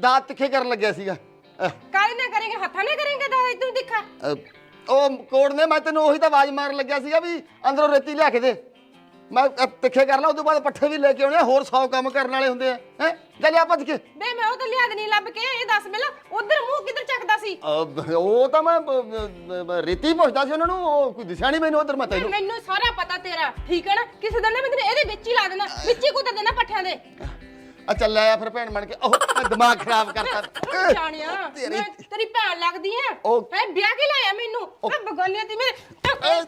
ਦਾਤ ਤਿੱਖੇ ਕਰਨ ਲੱਗਿਆ ਸੀਗਾ। ਅ, ਕਾਹਦੇ ਨਾਲ ਕਰੇਂਗੇ? ਹੱਥਾਂ ਨਾਲ ਕਰੇਂਗੇ ਤਾਂ ਇਤੋਂ ਦਿਖਾ ਉਹ ਕੋੜ ਨੇ ਮੈਂ ਤੈਨੂੰ ਉਹੀ ਤਾਂ ਆਵਾਜ਼ ਮਾਰਨ ਲੱਗਿਆ ਸੀਗਾ ਵੀ ਅੰਦਰੋਂ ਰੇਤੀ ਲਿਆ ਕੇ ਦੇ। ਮੈਂ ਤਿੱਖੇ ਕਰ ਲਾ ਤੋਂ ਬਾਅਦ ਪੱਠੇ ਵੀ ਲੈ ਕੇ ਆਉਣੇ ਆ, ਹੋਰ 100 ਕੰਮ ਕਰਨ ਵਾਲੇ ਹੁੰਦੇ ਆ। ਹੈ? ਚੱਲ ਆ ਭੱਜ ਕੇ। ਬੇ ਮੈਂ ਉਹ ਤਾਂ ਲਿਆਦ ਨਹੀਂ ਲੱਭ ਕੇ ਇਹ ਦੱਸ ਪਹਿਲਾਂ ਉਧਰ ਮੂੰਹ ਕਿੱਧਰ ਚੱਕਦਾ ਸੀ? ਉਹ ਤਾਂ ਮੈਂ ਬ- ਬ- ਬ- ਰੇਤੀ ਪੁੱਛਦਾ ਸੀ ਉਹਨਾਂ ਨੂੰ ਉਹ ਕੋਈ ਦਿਸਿਆ ਨਹੀਂ ਮੈਨੂੰ ਉਧਰ ਮੈਂ ਤੈਨੂੰ। ਮੈਨੂੰ ਸਾਰਾ ਪਤਾ ਤੇਰਾ ਠੀਕ ਹੈ ਨਾ? ਕਿਸੇ ਦਿਨ ਨਾ ਮੈਂ ਤੈਨੂੰ ਇਹਦੇ ਵਿੱਚ ਹੀ ਲਾ ਦੇਣਾ ਵਿੱਚ ਹੀ ਕੁੱਟ ਦੇਣਾ ਪੱਠਿਆਂ ਦੇ। ਆ ਚੱਲ ਆਇਆ ਫਿਰ ਭੈਣ ਬਣ ਕੇ। ਉਹ ਮੈਂ ਦਿਮਾਗ ਖਰਾਬ ਕਰਤਾ। ਉਹ ਜਾਣਿਆ ਤੇਰੀ- ਮੈਂ ਤੇਰੀ ਭੈਣ ਲੱਗਦੀ ਉਹ- ਹੈ ਵਿਆਹ ਕੇ ਲਾਇਆ ਮੈਨੂੰ। ਆ ਬਗਾਨੀਆਂ ਤੇ ਮੇਰੇ ਹੈ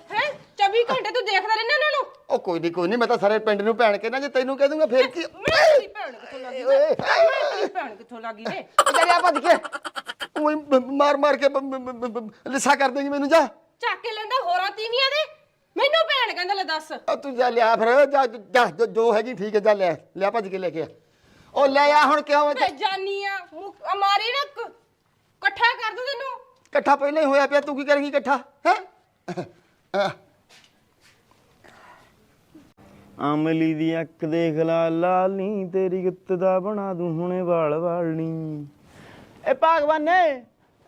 24 ਘੰਟੇ ਤੂੰ ਦੇਖਦਾ ਰਹਿਣਾ ਇਹਨਾਂ ਨੂੰ। ਉਹ ਕੋਈ ਨਹੀਂ ਕੋਈ ਨਹੀਂ ਮੈਂ ਤਾਂ ਸਾਰੇ ਪਿੰਡ ਨੂੰ ਭੈਣ ਕਹਿਣਾ ਜੇ ਤੈਨੂੰ ਕਹਿ ਦੂੰਗਾ ਫੇਰ ਕੀ ਮੈਂ ਤੇਰੀ ਭੈਣ ਕਿੱਥੋਂ ਲੱਗੀ? ਓਏ। ਮੈਂ ਤੇਰੀ ਭੈਣ ਕਿੱਥੋਂ ਲੱਗੀ ਵੇ? ਚੱਲ ਆ ਭੱਜ ਕੇ ਉਹ ਮਾਰ ਮਾਰ ਕੇ ਬ- ਬ- ਬ- ਬ- ਲਿੱਸਾ ਕਰ ਦੇਂਗੀ ਮੈਨੂੰ ਜਾ। ਚੱਕ ਕੇ ਲੈਂਦਾ ਹੋਰਾਂ ਤੀਵੀਆਂ ਦੇ। ਮੈਨੂੰ ਭੈਣ ਕਹਿੰਦਾ ਲੈ ਦੱਸ। ਆ ਤੂੰ ਜਾ ਲਿਆ ਫਿਰ ਜਾ ਜਾ ਜੋ- ਜੋ ਹੈਗੀ ਠੀਕ ਹੈ ਜਾ ਲੈ ਲਿਆ ਭੱਜ ਕੇ ਲੈ ਕੇ ਆ। ਉਹ ਲੈ ਆ ਹੁਣ ਕਿਉਂ ਮੈਂ ਜਾਨੀ ਆ। ਮੁੱਕ- ਮਾਰੀ ਨਾ ਕ- ਇਕੱਠਾ ਕਰ ਦੂੰ ਤੈਨੂੰ। ਇਕੱਠਾ ਪਹਿਲਾਂ ਹੀ ਹੋਇਆ ਪਿਆ ਤੂੰ ਕੀ ਕਰੇਂਗੀ ਇਕੱਠਾ ਹੈ? ਅਮਲੀ ਦੀ ਅੱਖ ਦੇਖ ਲਾ ਲਾਲੀ ਤੇਰੀ ਗੁੱਤ ਦਾ ਬਣਾ ਦੂੰ ਹੁਣੇ ਵਾਲ ਵਾਲਣੀ। ਇਹ ਭਾਗਵਾਨੇ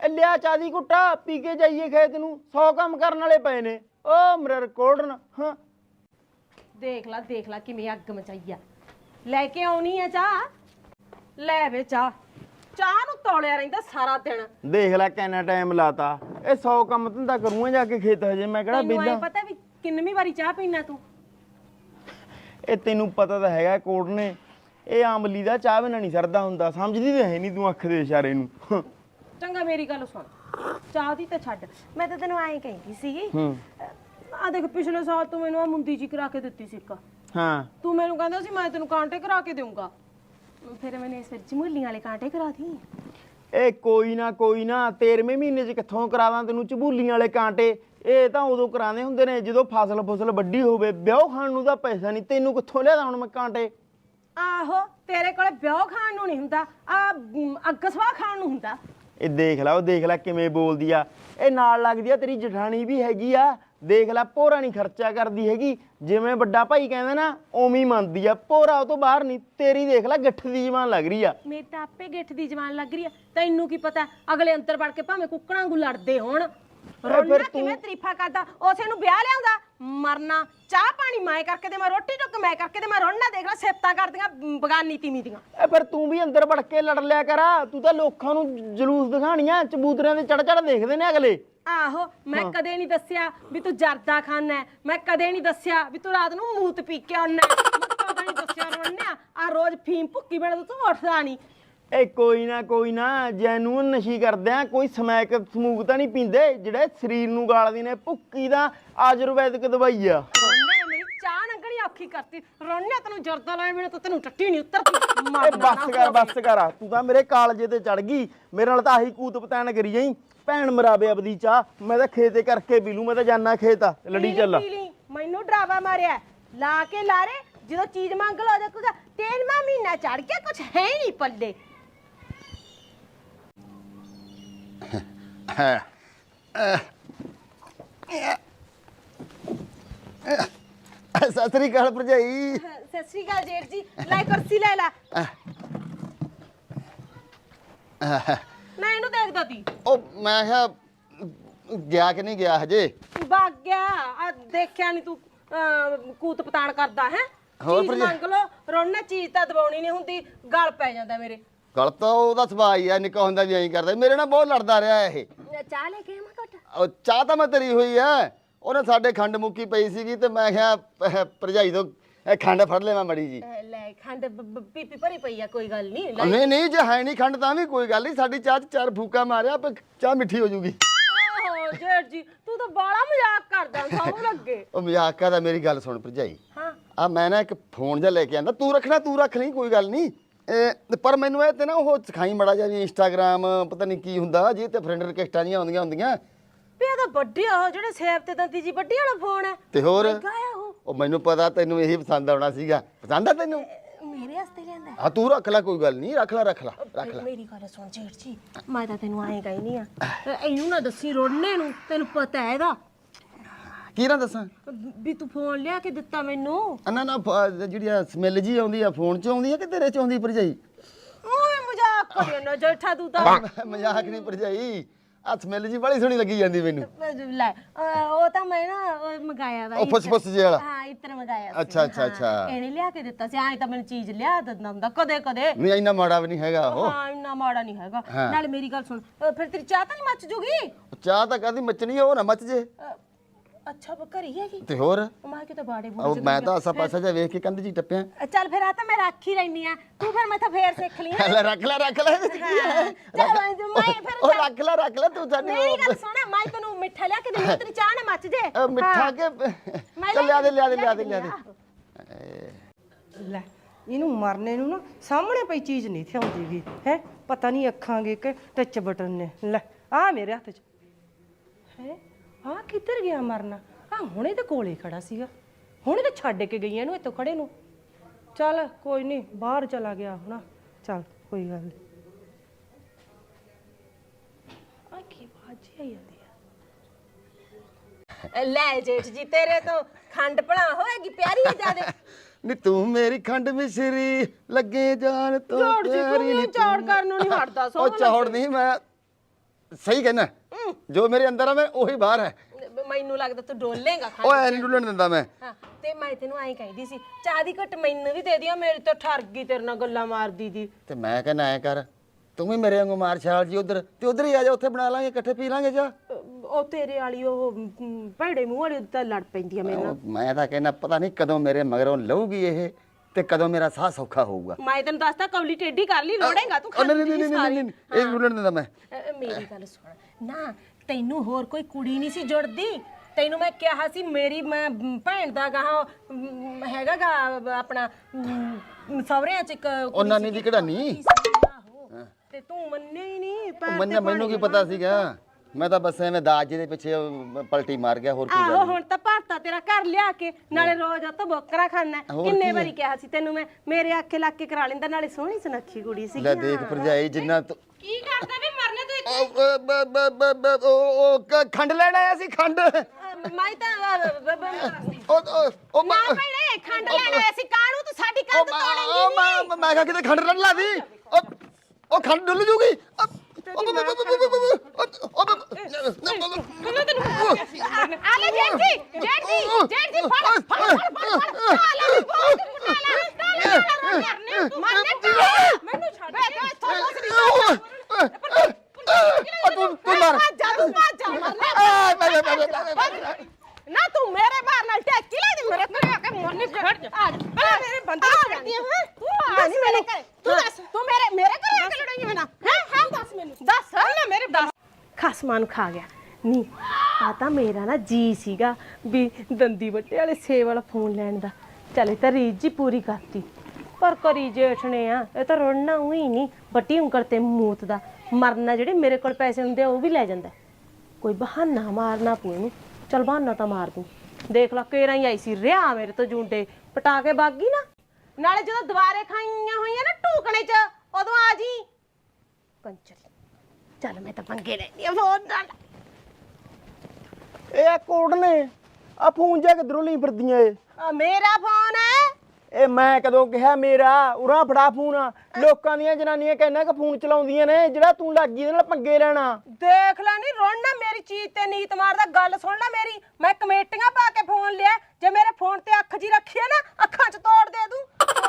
ਇਹ ਲਿਆ ਚਾਦੀ ਕੁੱਟਾ ਪੀ ਕੇ ਜਾਈਏ ਖੇਤ ਨੂੰ 100 ਕੰਮ ਕਰਨ ਵਾਲੇ ਪਏ ਨੇ। ਓ ਮੇਰੇ ਰਿਕਾਰਡਨ ਹਾਂ। ਦੇਖ ਲੈ ਦੇਖ ਲੈ ਕਿਵੇਂ ਅੱਗ ਮਚਾਈ ਆ। ਲੈ ਕੇ ਆਉਣੀ ਆ ਚਾਹ। ਲੈ ਵੇ ਚਾਹ। ਚਾਹ ਨੂੰ ਤੋਲਿਆ ਰਹਿੰਦਾ ਸਾਰਾ ਦਿਨ। ਦੇਖ ਲੈ ਕਿੰਨਾ ਟਾਈਮ ਲਾਤਾ। ਇਹ 100 ਕੰਮ ਧੰਦਾ ਕਰੂੰਗਾ ਜਾ ਕੇ ਖੇਤ ਹਜੇ ਮੈਂ ਕਿਹੜਾ ਤੈਨੂੰ ਐ ਪਤਾ ਵੀ ਕਿੰਨਵੀਂ ਵਾਰੀ ਚਾਹ ਪੀਣਾ ਤੂੰ? ਇਹ ਤੈਨੂੰ ਪਤਾ ਤਾਂ ਹੈਗਾ ਕੋਡ ਨੇ। ਇਹ ਅਮਲੀ ਦਾ ਚਾਹ ਬਿਨਾਂ ਨਹੀਂ ਸਰਦਾ ਹੁੰਦਾ। ਸਮਝਦੀ ਤਾਂ ਹੈ ਨਹੀਂ ਤੂੰ ਅੱਖ ਦੇ ਇਸ਼ਾਰੇ ਨੂੰ। ਚੰਗਾ ਮੇਰੀ ਗੱਲ ਸੁਣ। ਚਾਹ ਦੀ ਤਾਂ ਛੱਡ। ਮੈਂ ਤਾਂ ਤੈਨੂੰ ਐਂ ਕਹਿੰਦੀ ਸੀਗੀ। ਹੂੰ। ਆ ਦੇਖ ਪਿਛਲੇ ਸਾਲ ਤੂੰ ਮੈਨੂੰ ਆ ਮੁੰਦੀ ਜੀ ਕਰਾ ਕੇ ਦਿੱਤੀ ਸੀ ਇੱਕ। ਹਾਂ। ਤੂੰ ਮੈਨੂੰ ਕਹਿੰਦਾ ਸੀ ਮੈਂ ਤੈਨੂੰ ਕਾਂਟੇ ਕਰਾ ਕੇ ਦੇਊਂਗਾ। ਫਿਰ ਮੈਨੇ ਇਸ ਚਮੂਲੀਆਂ ਵਾਲੇ ਕਾਂਟੇ ਕਰਾ ਦੀ ਇਹ ਕੋਈ ਨਾ ਕੋਈ ਨਾ 13ਵੇਂ ਮਹੀਨੇ 'ਚ ਕਿੱਥੋਂ ਕਰਾਵਾਂ ਤੈਨੂੰ ਚਬੂਲੀਆਂ ਵਾਲੇ ਕਾਂਟੇ? ਇਹ ਤਾਂ ਉਦੋਂ ਕਰਾਉਂਦੇ ਹੁੰਦੇ ਨੇ ਜਦੋਂ ਫਸਲ ਫਸਲ ਵੱਡੀ ਹੋਵੇ ਵਿਆਹ ਖਾਣ ਨੂੰ ਤਾਂ ਪੈਸਾ ਨਹੀਂ ਤੈਨੂੰ ਕਿੱਥੋਂ ਲਿਆਦਾ ਹੁਣ ਮੈਂ ਕਾਂਟੇ? ਆਹੋ ਤੇਰੇ ਕੋਲੇ ਵਿਆਹ ਖਾਣ ਨੂੰ ਨਹੀਂ ਹੁੰਦਾ ਆ ਅੱਗ ਸਵਾ ਖਾਣ ਨੂੰ ਹੁੰਦਾ। ਇਹ ਦੇਖ ਲੈ ਉਹ ਦੇਖ ਲੈ ਕਿਵੇਂ ਬੋਲਦੀ ਆ। ਇਹ ਨਾਲ ਲੱਗਦੀ ਆ ਤੇਰੀ ਜਠਾਣੀ ਵੀ ਹੈਗੀ ਆ। ਦੇਖ ਲੈ ਭੋਰਾ ਨਹੀਂ ਖਰਚਾ ਕਰਦੀ ਹੈਗੀ। ਜਿਵੇਂ ਵੱਡਾ ਭਾਈ ਕਹਿੰਦਾ ਨਾ ਉਵੇਂ ਹੀ ਮੰਨਦੀ ਆ। ਭੋਰਾ ਉਹ ਤੋਂ ਬਾਹਰ ਨਹੀਂ ਤੇਰੀ ਦੇਖ ਲੈ ਗੱਠ ਦੀ ਜਵਾਨ ਲੱਗ ਰਹੀ ਆ। ਮੇਰੇ ਤਾਂ ਆਪੇ ਗਿੱਠ ਦੀ ਜਵਾਨ ਲੱਗ ਰਹੀ ਆ। ਤੈਨੂੰ ਕੀ ਪਤਾ ਅਗਲੇ ਅੰਦਰ ਵੜ ਕੇ ਭਾਵੇਂ ਕੁੱਕੜਾਂ ਵਾਂਗੂ ਲੜਦੇ ਹੋਣ। ਰੋਣਾ ਕਿਵੇਂ ਤਰੀਫਾ ਕਰਦਾ? ਉਸੇ ਨੂੰ ਵਿਆਹ ਲਿਆਉਂਦਾ? ਮਰਨਾ। ਚਾਹ ਪਾਣੀ ਮੈਂ ਕਰਕੇ ਦੇ ਮੈਂ ਰੋਟੀ ਟੁੱਕ ਮੈਂ ਕਰਕੇ ਦੇ ਮੈਂ ਰੋਣਾ ਦੇਖ ਲੈ ਸਿਫਤਾਂ ਕਰਦੀਆਂ ਬਗਾਨੀ ਤੀਵੀਂ ਦੀਆਂ। ਇਹ ਫਿਰ ਤੂੰ ਵੀ ਅੰਦਰ ਵੜ ਕੇ ਲੜ ਲਿਆ ਕਰ। ਤੂੰ ਤਾਂ ਲੋਕਾਂ ਨੂੰ ਜਲੂਸ ਦਿਖਾਣੀਆਂ ਚਬੂਤਰਿਆਂ ਦੇ ਚੜ ਚੜ ਦੇਖਦੇ ਨੇ ਅਗਲੇ। ਆਹੋ ਮੈਂ ਕਦੇ ਨਹੀਂ ਦੱਸਿਆ ਵੀ ਤੂੰ ਜਰਦਾ ਖਾਨਾ ਹੈ। ਮੈਂ ਕਦੇ ਨਹੀਂ ਦੱਸਿਆ ਵੀ ਤੂੰ ਰਾਤ ਨੂੰ ਮੂਤ ਪੀ ਕੇ ਆਉਣਾ ਮੈਂ ਕਦੇ ਨਹੀਂ ਦੱਸਿਆ ਰੋਣਿਆ ਆ ਰੋਜ਼ ਫੀਮ ਭੁੱਕੀ ਬਣਾ ਤੂੰ ਉੱਠਦਾ ਨਹੀਂ। ਇਹ ਕੋਈ ਨਾ ਕੋਈ ਨਾ ਜੈਨੂਨ ਨਸ਼ੀ ਕਰਦੇ ਆ ਕੋਈ ਸਮੈਕ ਸਮੂਕ ਤਾਂ ਨਹੀਂ ਪੀਂਦੇ ਜਿਹੜੇ ਸਰੀਰ ਨੂੰ ਗਾਲਦੇ ਨੇ ਭੁੱਕੀ ਦਾ ਆਯੁਰਵੈਦਿਕ ਦਵਾਈ ਆ। ਰੋਣਿਆ ਨੇ ਮੇਰੀ ਚਾਹ ਨੰਗਣੀ ਔਖੀ ਕਰਤੀ? ਰੋਣਿਆ ਤੈਨੂੰ ਜਰਦਾ ਲਾਇਆ ਬਿਨਾ ਤਾਂ ਤੈਨੂੰ ਟੱਟੀ ਨਹੀਂ ਉਤਰਦੀ। ਇਹ ਬੱਸ ਕਰ ਬੱਸ ਕਰ ਤੂੰ ਤਾਂ ਮੇਰੇ ਕਾਲਜੇ ਤੇ ਚੜ ਗਈ ਮੇਰੇ ਨਾਲ ਤਾਂ ਆਹੀ ਕੂਤ ਪਤਾਣ ਕਰੀ ਜਾਈ। ਭੈਣ ਮਰਾਵੇ ਆਪਦੀ ਚਾਹ ਮੈਂ ਤਾਂ ਖੇਤੇ ਕਰਕੇ ਪੀ ਲੂ ਮੈਂ ਤਾਂ ਜਾਨਾ ਖੇਤ ਆ ਲੜੀ ਪੀ ਚੱਲ। ਲਈ, ਪੀ ਲਈ। ਮੈਨੂੰ ਡਰਾਵਾ ਮਾਰਿਆ ਲਾ ਕੇ ਲਾਰੇ ਜਦੋਂ ਚੀਜ਼ ਮੰਗ ਲਓ ਦੇਖੂਗਾ ਤੇਰਵਾਂ ਮਹੀਨਾ ਚੜ ਗਿਆ ਕੁਝ ਹੈ ਹੀ ਨਹੀਂ ਪੱਲੇ। ਸਤਿ ਸ੍ਰੀ ਅਕਾਲ ਭਰਜਾਈ। ਸਤਿ ਸ੍ਰੀ ਅਕਾਲ ਜੇਠ ਜੀ। ਲੈ ਕੁਰਸੀ ਲੈ ਲੈ। ਮੈਂ ਇਹਨੂੰ ਦੇਖਦਾ ਤੀ ਉਹ ਮੈਂ ਕਿਹਾ ਗਿਆ ਕਿ ਨਹੀਂ ਗਿਆ ਹਜੇ? ਭੱਗ ਗਿਆ। ਆ ਦੇਖਿਆ ਨਹੀਂ ਤੂੰ ਕੂਤ ਪਤਾਣ ਕਰਦਾ ਹੈ? ਹੋਰ ਚੀਜ਼ ਭਰਜਾਈ? ਮੰਗ ਲਓ ਰੋਣਾ ਚੀਜ਼ ਤਾਂ ਦਬਾਉਣੀ ਨਹੀਂ ਹੁੰਦੀ ਗਲ ਪੈ ਜਾਂਦਾ ਮੇਰੇ। ਗੱਲ ਤਾਂ ਉਹਦਾ ਸੁਭਾਅ ਹੀ ਆ ਨਿੱਕਾ ਹੁੰਦਾ ਵੀ ਐਂ ਕਰਦਾ। ਮੇਰੇ ਨਾਲ ਬਹੁਤ ਲੜਦਾ ਰਿਹਾ ਇਹ। ਚਾਹ ਲੈ ਕੇ ਆਵਾਂ ਘਟ? ਉਹ ਚਾਹ ਤਾਂ ਮੈਂ ਤਰੀ ਹੋਈ ਐ। ਉਹਨੇ ਸਾਡੇ ਖੰਡ ਮੁੱਕੀ ਪਈ ਸੀਗੀ ਤੇ ਮੈਂ ਕਿਹਾ ਭ- ਭਰਜਾਈ ਤੋਂ ਇਹ ਖੰਡ ਫੜ ਲੈਵਾਂ ਮੜੀ ਜੀ। ਲੈ ਖੰਡ ਬ- ਬ- ਪੀਪੀ ਭਰੀ ਪਈ ਆ ਕੋਈ ਗੱਲ ਨਹੀਂ ਨਹੀਂ ਨਹੀਂ ਜੇ ਹੈ ਨਹੀਂ ਖੰਡ ਤਾਂ ਵੀ ਕੋਈ ਗੱਲ ਨਹੀਂ ਸਾਡੀ ਚਾਹ ਚ ਚਾਰ ਫੂਕਾ ਮਾਰਿਆ ਪਰ ਚਾਹ ਮਿੱਠੀ ਹੋ ਜੂਗੀ। ਆਹੋ ਜੇਠ ਜੀ ਤੂੰ ਤਾਂ ਬਾਲਾ ਮਜ਼ਾਕ ਕਰਦਾ ਸਭ ਲੱਗੇ। ਉਹ ਮਜ਼ਾਕ ਕਰਦਾ ਮੇਰੀ ਗੱਲ ਸੁਣ ਭਰਜਾਈ। ਹਾਂ। ਆ ਮੈਂ ਨਾ ਇੱਕ ਫੋਨ ਜਿਹਾ ਲੈ ਕੇ ਆਂਦਾ ਤੂੰ ਰੱਖਣਾ ਤੂੰ ਰੱਖ ਲਈ ਕੋਈ ਗੱਲ ਨਹੀਂ। ਇਹ ਪਰ ਮੈਨੂੰ ਇਹ ਤੇ ਨਾ ਉਹ ਸਿਖਾਈ ਮੜਾ ਜਿਹਾ ਵੀ ਇੰਸਟਾਗ੍ਰਾਮ ਪਤਾ ਨਹੀਂ ਕੀ ਹੁੰਦਾ ਜੀ ਤੇ ਫਰੈਂਡ ਰਿਕਵੈਸਟਾਂ ਜੀਆਂ ਆਉਂਦੀਆਂ ਹੁੰਦੀਆਂ। ਇਹ ਤਾਂ ਵੱਡੀ ਆ ਜਿਹੜੇ ਸੇਬ ਤੇ ਦੰਦੀ ਜੀ ਵੱਡੀ ਵਾਲਾ ਫੋਨ ਹੈ। ਤੇ ਹੋਰ? ਗਾਇਆ ਉਹ ਮੈਨੂੰ ਪਤਾ ਤੈਨੂੰ ਇਹੀ ਪਸੰਦ ਆਉਣਾ ਸੀਗਾ। ਪਸੰਦ ਆ ਤੈਨੂੰ? ਮੇਰੇ ਵਾਸਤੇ ਲਿਆਂਦਾ ਆ ਤੂੰ ਰੱਖ ਲੈ ਕੋਈ ਗੱਲ ਨਹੀਂ ਰੱਖ ਲੈ ਰੱਖ ਲੈ ਰੱਖ ਲੈ। ਮੇਰੀ ਗੱਲ ਸੁਣ ਜੇਠ ਜੀ ਮੈਂ ਤਾਂ ਤੈਨੂੰ ਆਏ ਗਈ ਨਹੀਂ ਆ ਇਹਨੂੰ ਨਾ ਦੱਸੀ ਰੋਣੇ ਨੂੰ ਤੈਨੂੰ ਪਤਾ ਹੈ ਇਹਦਾ। ਕੀ ਨਾ ਦੱਸਾਂ? ਵੀ ਤੂੰ ਫੋਨ ਲਿਆ ਕੇ ਦਿੱਤਾ ਮੈਨੂੰ। ਨਾ ਨਾ ਫ- ਜਿਹੜੀ ਸਮੈਲ ਜੀ ਆਉਂਦੀ ਆ ਫੋਨ 'ਚ ਆਉਂਦੀ ਆ ਕਿ ਤੇਰੇ 'ਚ ਆਉਂਦੀ ਭਰਜਾਈ? ਓਏ ਮਜ਼ਾਕ ਕਰਿਓ ਨਾ ਜੇਠਾ ਤੂੰ ਤਾਂ। ਮਜ਼ਾਕ ਨਹੀਂ ਭਰਜਾਈ। ਆ ਸਮੈਲ ਜੀ ਬੜੀ ਸੋਹਣੀ ਲੱਗੀ ਜਾਂਦੀ ਮੈਨੂੰ। ਲੈ ਅਹ ਉਹ ਤਾਂ ਮੈਂ ਨਾ ਉਹ ਮੰਗਾਇਆ ਵਾ ਉਹ ਫੁੱਸ ਫੁੱਸ ਜਿਹੇ ਵਾਲਾ। ਹਾਂ ਇਤਰ ਮੰਗਾਇਆ ਸੀ। ਅੱਛਾ, ਅੱਛਾ, ਹਾਂ, ਅੱਛਾ। ਇਹਨੇ ਲਿਆ ਕੇ ਦਿੱਤਾ ਸੀ। ਐਂ ਤਾਂ ਮੈਨੂੰ ਚੀਜ਼ ਲਿਆ ਦਿੰਦਾ ਹੁੰਦਾ ਕਦੇ ਕਦੇ। ਨਹੀਂ ਇੰਨਾ ਮਾੜਾ ਵੀ ਨਹੀਂ ਹੈਗਾ ਉਹ। ਹਾਂ ਇੰਨਾ ਮਾੜਾ ਨਹੀਂ ਹੈਗਾ। ਹਾਂ। ਨਾਲੇ ਮੇਰੀ ਗੱਲ ਸੁਣ ਅਹ ਫਿਰ ਤੇਰੀ ਚਾਹ ਤਾਂ ਨਹੀਂ ਮੱਚ ਜੂਗੀ? ਚਾਹ ਤਾਂ ਕਾਦੀ ਮੱਚਣੀ ਆ ਉਹ ਨਾ ਮੱਚ ਜੇ। ਅਹ ਅੱਛਾ ਬਕਰੀ ਹੈਗੀ? ਤੇ ਹੋਰ? ਮਾਰ ਕੇ ਤਾਂ ਬਾੜੇ ਉਹ ਬੂੜੇ ਮੈਂ ਤਾਂ ਆਸਾ ਪਾਸਾ ਜਿਹਾ ਵੇਖ ਕੇ ਕੰਧ ਜੀ ਟੱਪਿਆ। ਚੱਲ ਫਿਰ ਆ ਤਾਂ ਮੈਂ ਰੱਖ ਹੀ ਲੈਣੀ ਆ। ਤੂੰ ਫਿਰ ਮੈਂ ਤਾਂ ਫੇਰ ਸਿੱਖ ਲਈ ਨਾ। ਲੈ ਰੱਖ ਲੈ ਰੱਖ ਲੈ। ਇਹਦੇ 'ਚ ਕੀ ਹੈ? ਚੱਲ ਮੈਂ ਫਿਰ ਉਹ ਰੱਖ ਲੈ ਰੱਖ ਲੈ ਤੂੰ ਸਾਡੀ ਮੇਰੀ ਗੱਲ ਸੁਣ ਮੈਂ ਤੈਨੂੰ ਮਿੱਠਾ ਲਿਆ ਕੇ ਦਿੰਦੀ ਤੇਰੀ ਚਾਹ ਨਾ ਮੱਚ ਜੇ। ਮਿੱਠਾ ਕੇ ਮੈਂ ਚੱਲ ਲਿਆ ਦੇ ਲਿਆ ਦੇ ਲਿਆ ਦੇ ਲਿਆ ਦੇ। ਲੈ ਇਹਨੂੰ ਮਰਨੇ ਨੂੰ ਨਾ ਸਾਹਮਣੇ ਪਈ ਚੀਜ਼ ਨਹੀਂ ਥਿਆਉਂਦੀ ਵੀ ਹੈ? ਪਤਾ ਨਹੀਂ ਅੱਖਾਂਗੇ ਕਿ ਟੱਚ ਬਟਨ ਨੇ। ਲੈ ਆ ਮੇਰੇ ਹੱਥ 'ਚ। ਹੈ? ਆ ਕਿੱਧਰ ਗਿਆ ਮਰਨਾ? ਆ ਹੁਣੇ ਤਾਂ ਕੋਲੇ ਖੜਾ ਸੀਗਾ। ਹੁਣੇ ਤਾਂ ਛੱਡ ਕੇ ਗਈ ਇਹਨੂੰ ਇੱਥੋਂ ਖੜੇ ਨੂੰ। ਚੱਲ ਕੋਈ ਨਹੀਂ ਬਾਹਰ ਚਲਾ ਗਿਆ ਹੁਣਾ ਚੱਲ ਕੋਈ ਗੱਲ ਨਹੀਂ ਆ ਕੀ ਬਾਜੀ ਆਈ ਜਾਂਦੀ ਆ? ਲੈ ਜੇਠ ਜੀ ਤੇਰੇ ਤੋਂ ਖੰਡ ਭਲਾ ਹੋਏਗੀ ਪਿਆਰੀ ਜਾਦੇ ਨੀ ਤੂੰ ਮੇਰੀ ਖੰਡ ਮਿਸ਼ਰੀ ਲੱਗੇ ਜਾਣ ਤੋਂ ਝਾੜ ਜੀ, ਤੂੰ ਪਿਆਰੀ ਨੀ ਝਾੜ ਕਰਨ ਨੂੰ ਨੀ ਹਟਦਾ, ਉਹ ਸੋਹਣਾ ਚੌੜ ਨਹੀਂ ਮੈਂ ਸਹੀ ਕਹਿਣਾ ਜੋ ਮੇਰੇ ਅੰਦਰ ਆ ਮੈਂ ਉਹੀ ਬਾਹਰ ਹੈ। ਮੈਨੂੰ ਲੱਗਦਾ ਤੂੰ ਡੋਲੇਗਾ ਉਹ ਐ ਨਹੀਂ ਡੁੱਲਣ ਦਿੰਦਾ ਮੈਂ। ਹਾਂ ਤੇ ਮੈਂ ਤੈਨੂੰ ਐਂ ਕਹਿੰਦੀ ਸੀ ਚਾਹ ਦੀ ਘਟ ਮੈਨੂੰ ਵੀ ਦੇ ਦਿਓ ਮੇਰੀ ਤਾਂ ਠਰ ਗਈ ਤੇਰੇ ਨਾਲ ਗੱਲਾਂ ਮਾਰਦੀ ਦੀ। ਤੇ ਮੈਂ ਕਹਿੰਦਾ ਐ ਕਰ ਤੂੰ ਵੀ ਮੇਰੇ ਵਾਂਗੂ ਮਾਰ ਛਾਲ ਜੀ ਉਧਰ ਤੇ ਉਧਰ ਹੀ ਆ ਜਾ ਉੱਥੇ ਬਣਾ ਲਾਂਗੇ ਇਕੱਠੇ ਪੀ ਲਾਂਗੇ ਜਾ ਉਹ ਤੇਰੇ ਵਾਲੀ ਉਹ ਮ, ਭੈੜੇ ਮੂੰਹ ਵਾਲੀ ਤਾਂ ਲੜ ਪੈਂਦੀ ਆ ਮੇਰੇ ਨਾਲ। ਉਹ ਮੈਂ ਤਾਂ ਕਹਿੰਦਾ ਪਤਾ ਨਹੀਂ ਕਦੋਂ ਮੇਰੇ ਮਗਰੋਂ ਲਊਗੀ ਇਹ। ਤੇ ਕਦੋਂ ਮੇਰਾ ਸਾਹ ਸੌਖਾ ਹੋਊਗਾ? ਮੈਂ ਤੈਨੂੰ ਦੱਸਦਾ ਕੌਲੀ ਟੇਢੀ ਕਰ ਲਈ ਲੋੜੇਗਾ ਤੂੰ ਨਹੀਂ ਖਾਂਦੀ ਨਹੀਂ ਨਹੀਂ। ਨਹੀਂ ਨਹੀਂ ਇਹ ਡੁੱਲਣ ਦਿੰਦਾ ਮੈਂ। ਮੇਰੀ ਗੱਲ ਸੁਣ। ਨਾ ਤੈਨੂੰ ਹੋਰ ਕੋਈ ਕੁੜੀ ਨਹੀਂ ਸੀ ਜੁੜਦੀ। ਤੈਨੂੰ ਮੈਂ ਕਿਹਾ ਸੀ ਮੇਰੀ ਮੈਂ ਭੈਣ ਦਾ ਗਾਹ ਹੈਗਾਗਾ ਆਪਣਾ ਮ, ਸਹੁਰਿਆਂ ਚ ਇੱਕ ਉਹ ਨਾਨੀ ਦੀ ਕਢਾਨੀ। ਤੇ ਤੂੰ ਮੰਨੇ ਹੀ ਨਹੀਂ ਪੈਰ ਮੈਨੂੰ ਕੀ ਪਤਾ ਸੀਗਾ? ਮੈਂ ਤਾਂ ਬਸ ਐਵੇਂ ਦਾਜ ਦੇ ਪਿੱਛੇ ਉਹ ਪਲਟੀ ਮਾਰ ਗਿਆ ਹੋਰ ਕੀ ਗੱਲ ਆਹੋ ਹੁਣ ਤਾਂ ਭਰਤਾ ਤੇਰਾ ਘਰ ਲਿਆ ਕੇ ਨਾਲੇ ਰੋਜ਼ ਉਹ ਤੋਂ ਬੋਕਰਾ ਖਾਣਾ ਹੋਰ ਕਿੰਨੇ ਕੀ? ਵਾਰੀ ਕਿਹਾ ਸੀ ਤੈਨੂੰ ਮੈਂ ਮੇਰੇ ਆਖੇ ਲੱਗ ਕੇ ਕਰਾ ਲੈਂਦਾ ਨਾਲੇ ਸੋਹਣੀ ਸੁਨੱਖੀ ਕੁੜੀ ਸੀ ਲੈ ਦੇਖ ਭਰਜਾਈ ਜਿੰਨਾ ਤੂੰ ਕੀ ਕਰਦਾ ਵੀ ਮਰਨੇ ਤੂੰ ਉਹ ਬ- ਬ- ਬ- ਬ- ਬ- ਉਹ ਉਹ ਕ- ਖੰਡ ਲੈਣ ਆਇਆ ਸੀ ਖੰਡ? ਉਹ? ਮੈਂ ਤਾਂ ਅ, ਬ- ਬ- ਉਹ- ਉਹ ਨਾ ਮੈਂ- ਭੈਣੇ ਖੰਡ ਲੈਣ ਆਇਆ ਸੀ ਕਾਹਨੂੰ ਤੂੰ ਸਾਡੀ ਕੰਧ ਉਹ ਤੋੜੇਂਗੀ ਮੈਂ- ਮੈਂ ਮੈਂ ਕਿਹਾ ਕਿਤੇ ਖੰਡ ਰਣ ਲਾ ਦੀ। ਉਹ ਉਹ ਖੰਡ ਡੁੱਲ ਜੂਗੀ? ਉਹ- ਉਹ- ਉਹ- ਉਹ- ਉਹ- ਉਹ- ਆ ਲੈ ਜੇਠ ਜੀ ਜੇਠ ਜੀ ਜੇਠ ਜੀ ਫੜ ਫੜ ਫੜ ਫੜ ਫੜ ਆ ਲੈ ਬਹੁਤ ਕੁੱਟਾ ਲੈ ਮਰਨੇ ਮੈਨੂੰ ਛੱਡ ਦੇ ਇੱਥੋਂ ਕੁਛ ਨਹੀਂ ਤੂੰ ਤੂੰ ਮਾਰ ਜਾ ਤੂੰ ਭੱਜ ਜਾ ਮਰਨੇ ਆ ਮੈਂ ਮੈਂ ਮੈਂ- ਮੈਂ ਨਾ ਤੂੰ ਮੇਰੇ ਬਾਹਰ ਨਾਲ ਟੈਕੀ ਲੈ ਦੇ ਮੇਰੇ ਕੋਲ ਆ ਕੇ ਮਰਨੇ ਛੱਡ ਜਾ। ਆ ਜਾ। ਮੇਰੇ ਬੰਦੇ ਛੱਡਦੀ ਹੈ? ਤੂੰ ਆ ਨਹੀਂ ਘਰੇ। ਤੂੰ ਦੱਸ। ਤੂੰ ਮੇਰੇ ਮੇਰੇ ਘਰੇ ਆ ਕੇ ਲੜਾਈ ਮੈਨਾਂ ਹੈ? ਹਾਂ? ਦੱਸ ਮੈਨੂੰ। ਦੱਸ। ਲੈ ਮੇਰੇ ਦੱਸ ਖਸਮਾਨ ਖਾ ਗਿਆ। ਨਹੀਂ ਆ ਤਾਂ ਮੇਰਾ ਨਾ ਜੀ ਸੀਗਾ ਵੀ ਦੰਦੀ ਵੱਟੇ ਵਾਲੇ ਸੇਵ ਵਾਲਾ ਫੋਨ ਲੈਣ ਦਾ। ਚੱਲ ਤਾਂ ਰੀਝ ਜੀ ਪੂਰੀ ਕਰਤੀ। ਪਰ ਕਰੀ ਜੇਠ ਨੇ ਆ ਇਹ ਤਾਂ ਰੋਣਾ ਉਹੀ ਨਹੀਂ ਵੱਟੀ ਉਂਗਲ ਤੇ ਮੂਤ ਦਾ। ਮਰਨਾ ਜਿਹੜੇ ਮੇਰੇ ਕੋਲ ਪੈਸੇ ਹੁੰਦੇ ਆ ਉਹ ਵੀ ਲੈ ਜਾਂਦਾ। ਕੋਈ ਬਹਾਨਾ ਮਾਰਨਾ ਇਹਨੂੰ। ਚਲ ਬਹਾਨਾ ਤਾਂ ਮਾਰ ਦੂੰ। ਦੇਖ ਲਾ ਕੇਰਾਂ ਹੀ ਆਈ ਸੀ ਰਿਆ ਮੇਰੇ ਤੋਂ ਜੂੰਡੇ। ਪਟਾ ਕੇ ਬਾਗੀ ਨਾ? ਨਾਲੇ ਜਦੋਂ ਦੁਬਾਰੇ ਖਾਈਆਂ ਹੋਈਆਂ ਨਾ ਟੂਕਣੇ ਚ ਉਦੋਂ ਆ ਜੀ। ਕੰਚਰੀ ਚੱਲ ਮੈਂ ਤਾਂ ਪੰਗੇ ਲੈਣੀ ਆ ਫੋਨ ਨਾਲ। ਇਹ ਆ ਕੋਡ ਨੇ ਆ ਫੋਨ ਜਾ ਕਿਧਰੋਂ ਲਈ ਫਿਰਦੀਆਂ ਏ ਆ ਮੇਰਾ ਫੋਨ ਹੈ। ਇਹ ਮੈਂ ਕਦੋਂ ਕਿਹਾ, ਮੇਰਾ ਉਰਾ ਫੜਾ ਫੋਨ। ਲੋਕਾਂ ਦੀਆਂ ਜਨਾਨੀਆਂ ਕਹਿੰਨਾ ਕਿ ਫੋਨ ਚਲਾਉਂਦੀਆਂ ਨੇ, ਜਿਹੜਾ ਤੂੰ ਲੱਗੀ ਇਹਦੇ ਨਾਲ ਪੰਗੇ ਲੈਣਾ। ਦੇਖ ਲੈ ਨਹੀਂ ਰੋਣਾ ਮੇਰੀ ਚੀਜ਼ ਤੇ ਨੀਤ ਮਾਰਦਾ ਗੱਲ ਸੁਣ ਲੈ ਮੇਰੀ। ਮੈਂ ਕਮੇਟੀਆਂ ਪਾ ਕੇ ਫੋਨ ਲਿਆ, ਜੇ ਮੇਰੇ ਫੋਨ ਤੇ ਅੱਖ ਜੀ ਰੱਖੀ ਆ ਨਾ, ਅੱਖਾਂ 'ਚ ਤੋੜ ਦੇ ਦੂੰ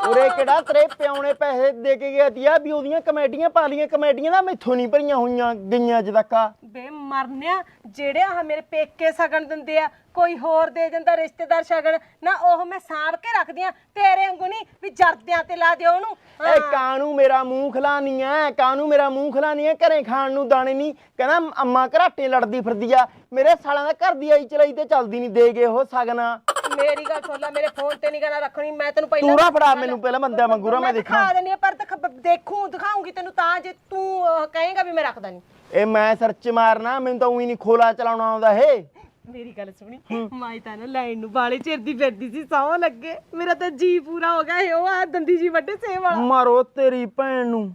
ਉਰੇ ਕਿਹੜਾ ਤੇਰੇ ਨੇ ਪੈਸੇ ਦੇ ਕੇ ਗਿਆ ਤੀਆ ਵੀ ਉਹਦੀਆਂ ਕਮੇਟੀਆਂ ਪਾ ਲੀਆਂ ਕਮੇਟੀਆਂ ਦਾ ਮੈਥੋਂ ਨਹੀਂ ਭਰੀਆਂ ਹੋਈਆਂ ਗਈਆਂ ਅੱਜ ਤੱਕ। ਆ ਬੇ ਮਰਨਿਆ ਜਿਹੜੇ ਆ ਮੇਰੇ ਪੇਕੇ ਸਗਨ ਦਿੰਦੇ ਆ ਕੋਈ ਹੋਰ ਦੇ ਜਾਂਦਾ ਰਿਸ਼ਤੇਦਾਰ ਸ਼ਗਨ ਨਾ ਉਹ ਮੈਂ ਸਾਂਭ ਕੇ ਰੱਖਦੀ ਆ ਤੇਰੇ ਵਾਂਗੂ ਨਹੀਂ ਵੀ ਜਰਦਿਆਂ ਤੇ ਲਾ ਦਿਓ ਉਹਨੂੰ। ਇਹ ਕਾਨੂੰ ਮੇਰਾ ਮੂੰਹ ਖਲਾਨੀ ਐ? ਕਾਨੂੰ ਮੇਰਾ ਮੂੰਹ ਖਲਾਨੀ ਐ? ਘਰੇ ਖਾਣ ਨੂੰ ਦਾਣੇ ਨਹੀਂ। ਕਹਿੰਦਾ ਅੰਮਾ ਘਰਾਟੇ ਲੜਦੀ ਫਿਰਦੀ ਆ। ਮੇਰੇ ਸਾਲਾਂ ਦਾ ਘਰ ਦੀ ਆਈ ਚਲਾਈ ਤੇ ਚੱਲਦੀ ਨਹੀਂ ਦੇ ਗਏ ਉਹ ਸਗਨਾ ਮੇਰੀ ਗੱਲ ਸੁਣ ਲੈ ਮੇਰੇ ਫੋਨ ਤੇ ਨਹੀਂ ਗਾਣਾ ਰੱਖਣੀ ਮੈਂ ਤੈਨੂੰ ਪਹਿਲਾਂ ਤੂਰਾ ਫੜਾ ਮੈਨੂੰ ਪਹਿਲਾਂ ਬੰਦਿਆਂ ਵਾਂਗੂ ਰਾ ਮੈਂ ਦੇਖਾਂ। ਦਿਖਾ ਦਿੰਦੀ ਆ ਪਰ ਦਿਖ- ਦੇਖੂ ਦਿਖਾਉਂਗੀ ਤੈਨੂੰ ਤਾਂ ਜੇ ਤੂੰ ਅਹ, ਕਹੇਗਾ ਵੀ ਮੈਂ ਰੱਖਦਾ ਨਹੀਂ ਇਹ ਮੈਂ ਸਰਚ ਮਾਰਨਾ ਮੈਨੂੰ ਤਾਂ ਉਹੀ ਨਹੀਂ ਖੋਲਾ ਚਲਾਉਣਾ ਆਉਂਦਾ ਏ ਮੇਰੀ ਗੱਲ ਸੁਣੀ ਮਾਈ ਤਾਂ ਨਾ ਲਾਈਨ ਨੂੰ ਬਾਲੇ ਚਿਰਦੀ ਫਿਰਦੀ ਸੀ ਸੌ ਲੱਗੇ। ਮੇਰਾ ਤਾਂ ਜੀ ਪੂਰਾ ਹੋ ਗਿਆ ਇਹ ਉਹ ਆ ਦੰਦੀ ਜੀ ਵੱਡੇ ਸੇਵ ਵਾਲਾ। ਮਾਰੋ ਤੇਰੀ ਭੈਣ ਨੂੰ।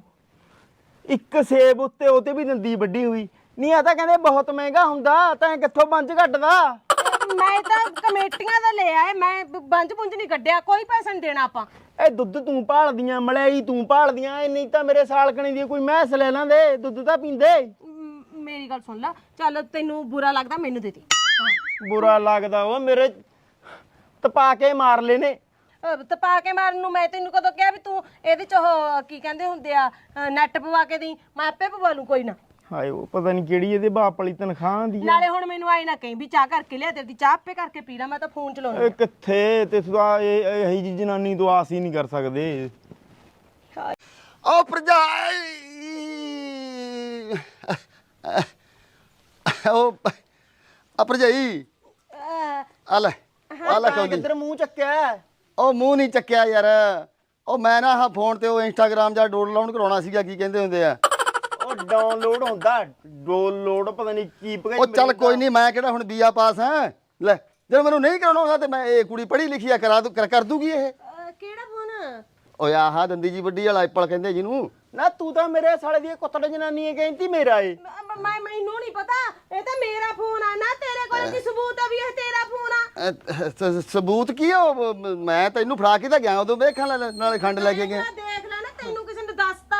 ਇੱਕ ਸੇਬ ਉੱਤੇ ਉਹਤੇ ਵੀ ਦੰਦੀ ਵੱਡੀ ਹੋਈ। ਨਹੀਂ ਆ ਤਾਂ ਕਹਿੰਦੇ ਬਹੁਤ ਮਹਿੰਗਾ ਹੁੰਦਾ ਤਾਂ ਕਿੱਥੋਂ ਪੰਜ ਘੱਟਦਾ? ਮੈਂ ਤਾਂ ਕਮੇਟੀਆਂ ਦਾ ਲੈ ਆਏ ਮੈਂ ਬੰਜ ਪੁੰਜ ਨਹੀਂ ਕੱਢਿਆ ਕੋਈ ਪੈਸਾ ਨਹੀਂ ਦੇਣਾ ਆਪਾਂ। ਇਹ ਦੁੱਧ ਤੂੰ ਭਾਲਦੀਆਂ ਮਲਾਈ ਤੂੰ ਭਾਲਦੀਆਂ ਇਹ ਨਹੀਂ ਤਾਂ ਮੇਰੇ ਸਾਲਕਣੀ ਦੀ ਕੋਈ ਮੈਸ ਲੈ ਲਾਂਦੇ ਦੁੱਧ ਤਾਂ ਪੀਂਦੇ। ਮ- ਮੇਰੀ ਗੱਲ ਸੁਣ ਲੈ ਚੱਲ ਤੈਨੂੰ ਬੁਰਾ ਲੱਗਦਾ ਮੈਨੂੰ ਦੇ ਦੇ। ਬੁਰਾ ਲੱਗਦਾ ਉਹ ਮੇਰੇ ਤਪਾ ਕੇ ਮਾਰ ਲੈਨੇ ਅਹ ਤਪਾ ਕੇ ਮਾਰਨ ਨੂੰ ਮੈਂ ਤੈਨੂੰ ਕਦੋਂ ਕਿਹਾ ਵੀ ਤੂੰ ਇਹਦੇ ਚ ਉਹ ਕੀ ਕਹਿੰਦੇ ਹੁੰਦੇ ਆ ਨੈਟ ਪਵਾ ਕੇ ਦੀ ਮੈਂ ਆਪੇ ਪਵਾ ਲੂੰ ਕੋਈ ਨਾ। ਹਾਏ ਉਹ ਪਤਾ ਨਹੀਂ ਕਿਹੜੀ ਇਹਦੇ ਬਾਪ ਵਾਲੀ ਤਨਖਾਹ ਦੀ ਆ। ਨਾਲੇ ਹੁਣ ਮੈਨੂੰ ਆਈ ਨਾ ਕਹੀਂ ਵੀ ਚਾਹ ਕਰਕੇ ਲਿਆ ਤੇਰੀ ਚਾਹ ਆਪੇ ਕਰਕੇ ਪੀ ਲਾ ਮੈਂ ਤਾਂ ਫੋਨ ਚਲਾਉਣੀ ਇਹ ਕਿੱਥੇ? ਤੇ ਸੁਦਾ ਇਹ ਇਹੀ ਜੀ ਜਨਾਨੀ ਤੋਂ ਆਸ ਹੀ ਨਹੀਂ ਕਰ ਸਕਦੇ। ਓ ਭਰਜਾਈ। ਓ ਆ ਭਰਜਾਈ। ਅਹ ਆ ਲੈ ਆ ਲੈ ਕੌਲੀ ਕਿੱਧਰ ਮੂੰਹ ਚੱਕਿਆ? ਉਹ ਮੂੰਹ ਨਹੀਂ ਚੱਕਿਆ ਯਾਰ। ਉਹ ਮੈਂ ਨਾ ਆਹ ਫੋਨ ਤੇ ਉਹ ਇੰਸਟਾਗ੍ਰਾਮ ਜਾਂ ਡਾਊਨਲੋਡ ਕਰਾਉਣਾ ਸੀਗਾ ਕੀ ਕਹਿੰਦੇ ਹੁੰਦੇ ਆ? ਉਹ ਡਾਊਨਲੋਡ ਹੁੰਦਾ ਡਾਊਨਲੋਡ ਪਤਾ ਨਹੀਂ ਕੀ ਪਗਾ ਉਹ ਚੱਲ ਕੋਈ ਨਹੀਂ ਮੈਂ ਕਿਹੜਾ ਹੁਣ ਬੀਆ ਪਾਸ ਹਾਂ। ਲੈ ਜੇ ਮੈਨੂੰ ਨਹੀਂ ਕਰਾਉਣਾ ਹੁੰਦਾ ਤੇ ਮੈਂ ਇਹ ਕੁੜੀ ਪੜ੍ਹੀ ਲਿਖੀ ਆ ਕਰਾ ਦੂ ਕਰ ਦੂਗੀ ਇਹ? ਅਹ ਕਿਹੜਾ ਫੋਨ ਓਏ ਆਹ ਦੰਦੀ ਜੀ ਵੱਡੀ ਵਾਲਾ ਐਪਲ ਕਹਿੰਦੇ ਜਿਹਨੂੰ। ਨਾ ਤੂੰ ਤਾਂ ਮੇਰੇ ਸਾਲੇ ਦੀ ਕੁੱਤੜ ਜਨਾਨੀ ਹੈ ਕਹਿੰਦੀ ਮੇਰਾ ਏ। ਮੈਂ ਮੈਂ- ਮੈਨੂੰ ਨਹੀਂ ਪਤਾ। ਇਹ ਤਾਂ ਮੇਰਾ ਫੋਨ ਆ ਨਾ ਤੇਰੇ ਕੋਲ ਕੀ ਸਬੂਤ ਆ ਵੀ ਇਹ ਤੇਰਾ ਫੋਨ ਆ? ਅਹ, ਸ- ਸਬੂਤ ਕੀ ਆ ਉਹ? ਮ- ਮੈਂ ਤੈਨੂੰ ਫੜਾ ਕੇ ਤਾਂ ਗਿਆ ਉਦੋਂ ਵੇਖਾਂ ਲੈ- ਨਾਲੇ ਖੰਡ ਲੈ ਕੇ ਗਿਆ। ਮੈਂ ਦੇਖ ਲੈ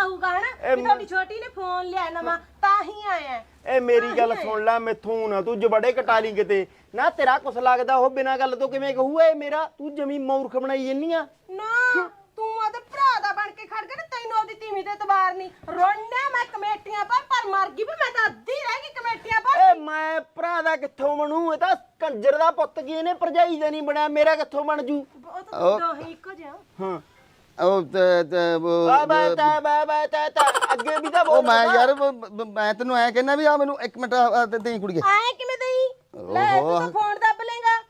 ਹੋਊਗਾ ਹਨਾ? ਵੀ ਤੁਹਾਡੀ ਛੋਟੀ ਨੇ ਫੋਨ ਲਿਆ ਨਵਾਂ ਤਾਂ ਹੀ ਆਇਆ। ਇਹ ਮੇਰੀ ਗੱਲ ਸੁਣ ਲੈ ਮੈਥੋਂ ਨਾ ਤੂੰ ਜਬੜੇ ਕਟਾ ਲਈ ਕਿਤੇ। ਨਾ ਤੇਰਾ ਕੁਛ ਲੱਗਦਾ ਉਹ ਬਿਨਾਂ ਗੱਲ ਤੋਂ ਕਿਵੇਂ ਕਹੂਗਾ ਇਹ ਮੇਰਾ ਤੂੰ ਜਮੀ ਮੂਰਖ ਬਣਾਈ ਜੰਨੀ ਆ। ਨਾ ਤੂੰ ਉਹਦੇ ਭਰਾ ਦਾ ਬਣ ਕੇ ਖੜ ਗਿਆ ਨਾ ਤੈਨੂੰ ਉਹਦੀ ਤੀਵੀਂ ਤੇ ਤਬਾਰ ਨਹੀਂ। ਰੋਣਿਆ ਮੈਂ ਕਮੇਟੀਆਂ ਪਰ ਪਰ ਮਰ ਗਈ ਵੀ ਮੈਂ ਤਾਂ ਅੱਧੀ ਰਹਿ ਗਈ ਕਮੇਟੀਆਂ ਪਰ। ਏ ਮੈਂ ਭਰਾ ਦਾ ਕਿੱਥੋਂ ਬਣੂ? ਇਹ ਤਾਂ ਕੰਜਰ ਦਾ ਪੁੱਤ ਕੀ ਇਹਨੇ ਭਰਜਾਈ ਦਾ ਨਹੀਂ ਬਣਿਆ ਮੇਰਾ ਕਿੱਥੋਂ ਬਣ ਜੂ? ਉਹ ਤਾਂ ਦੋਹੇ ਇੱਕੋ ਜਿਹਾ ਹਾਂ। ਉਹ ਤੇ- ਤੇ ਉਹ- ਬਾ ਬਾ ਤਾ ਬਾ ਬਾ ਤਾ ਤਾ ਅੱਗੇ ਵੀ ਤਾਂ ਉਹ ਬੋਲ ਮੈਂ ਯਾਰ ਬ- ਬ- ਮੈਂ ਤੈਨੂੰ ਐ ਕਹਿੰਦਾ ਵੀ ਆ ਮੈਨੂੰ ਇੱਕ ਮਿੰਟ ਦੇ ਕੁੜੀਏ। ਆਏ ਕਿਵੇਂ ਦਈ? ਲੈ ਤੂੰ ਤਾਂ ਫੋਨ ਦੱਬ ਲੇਗਾ।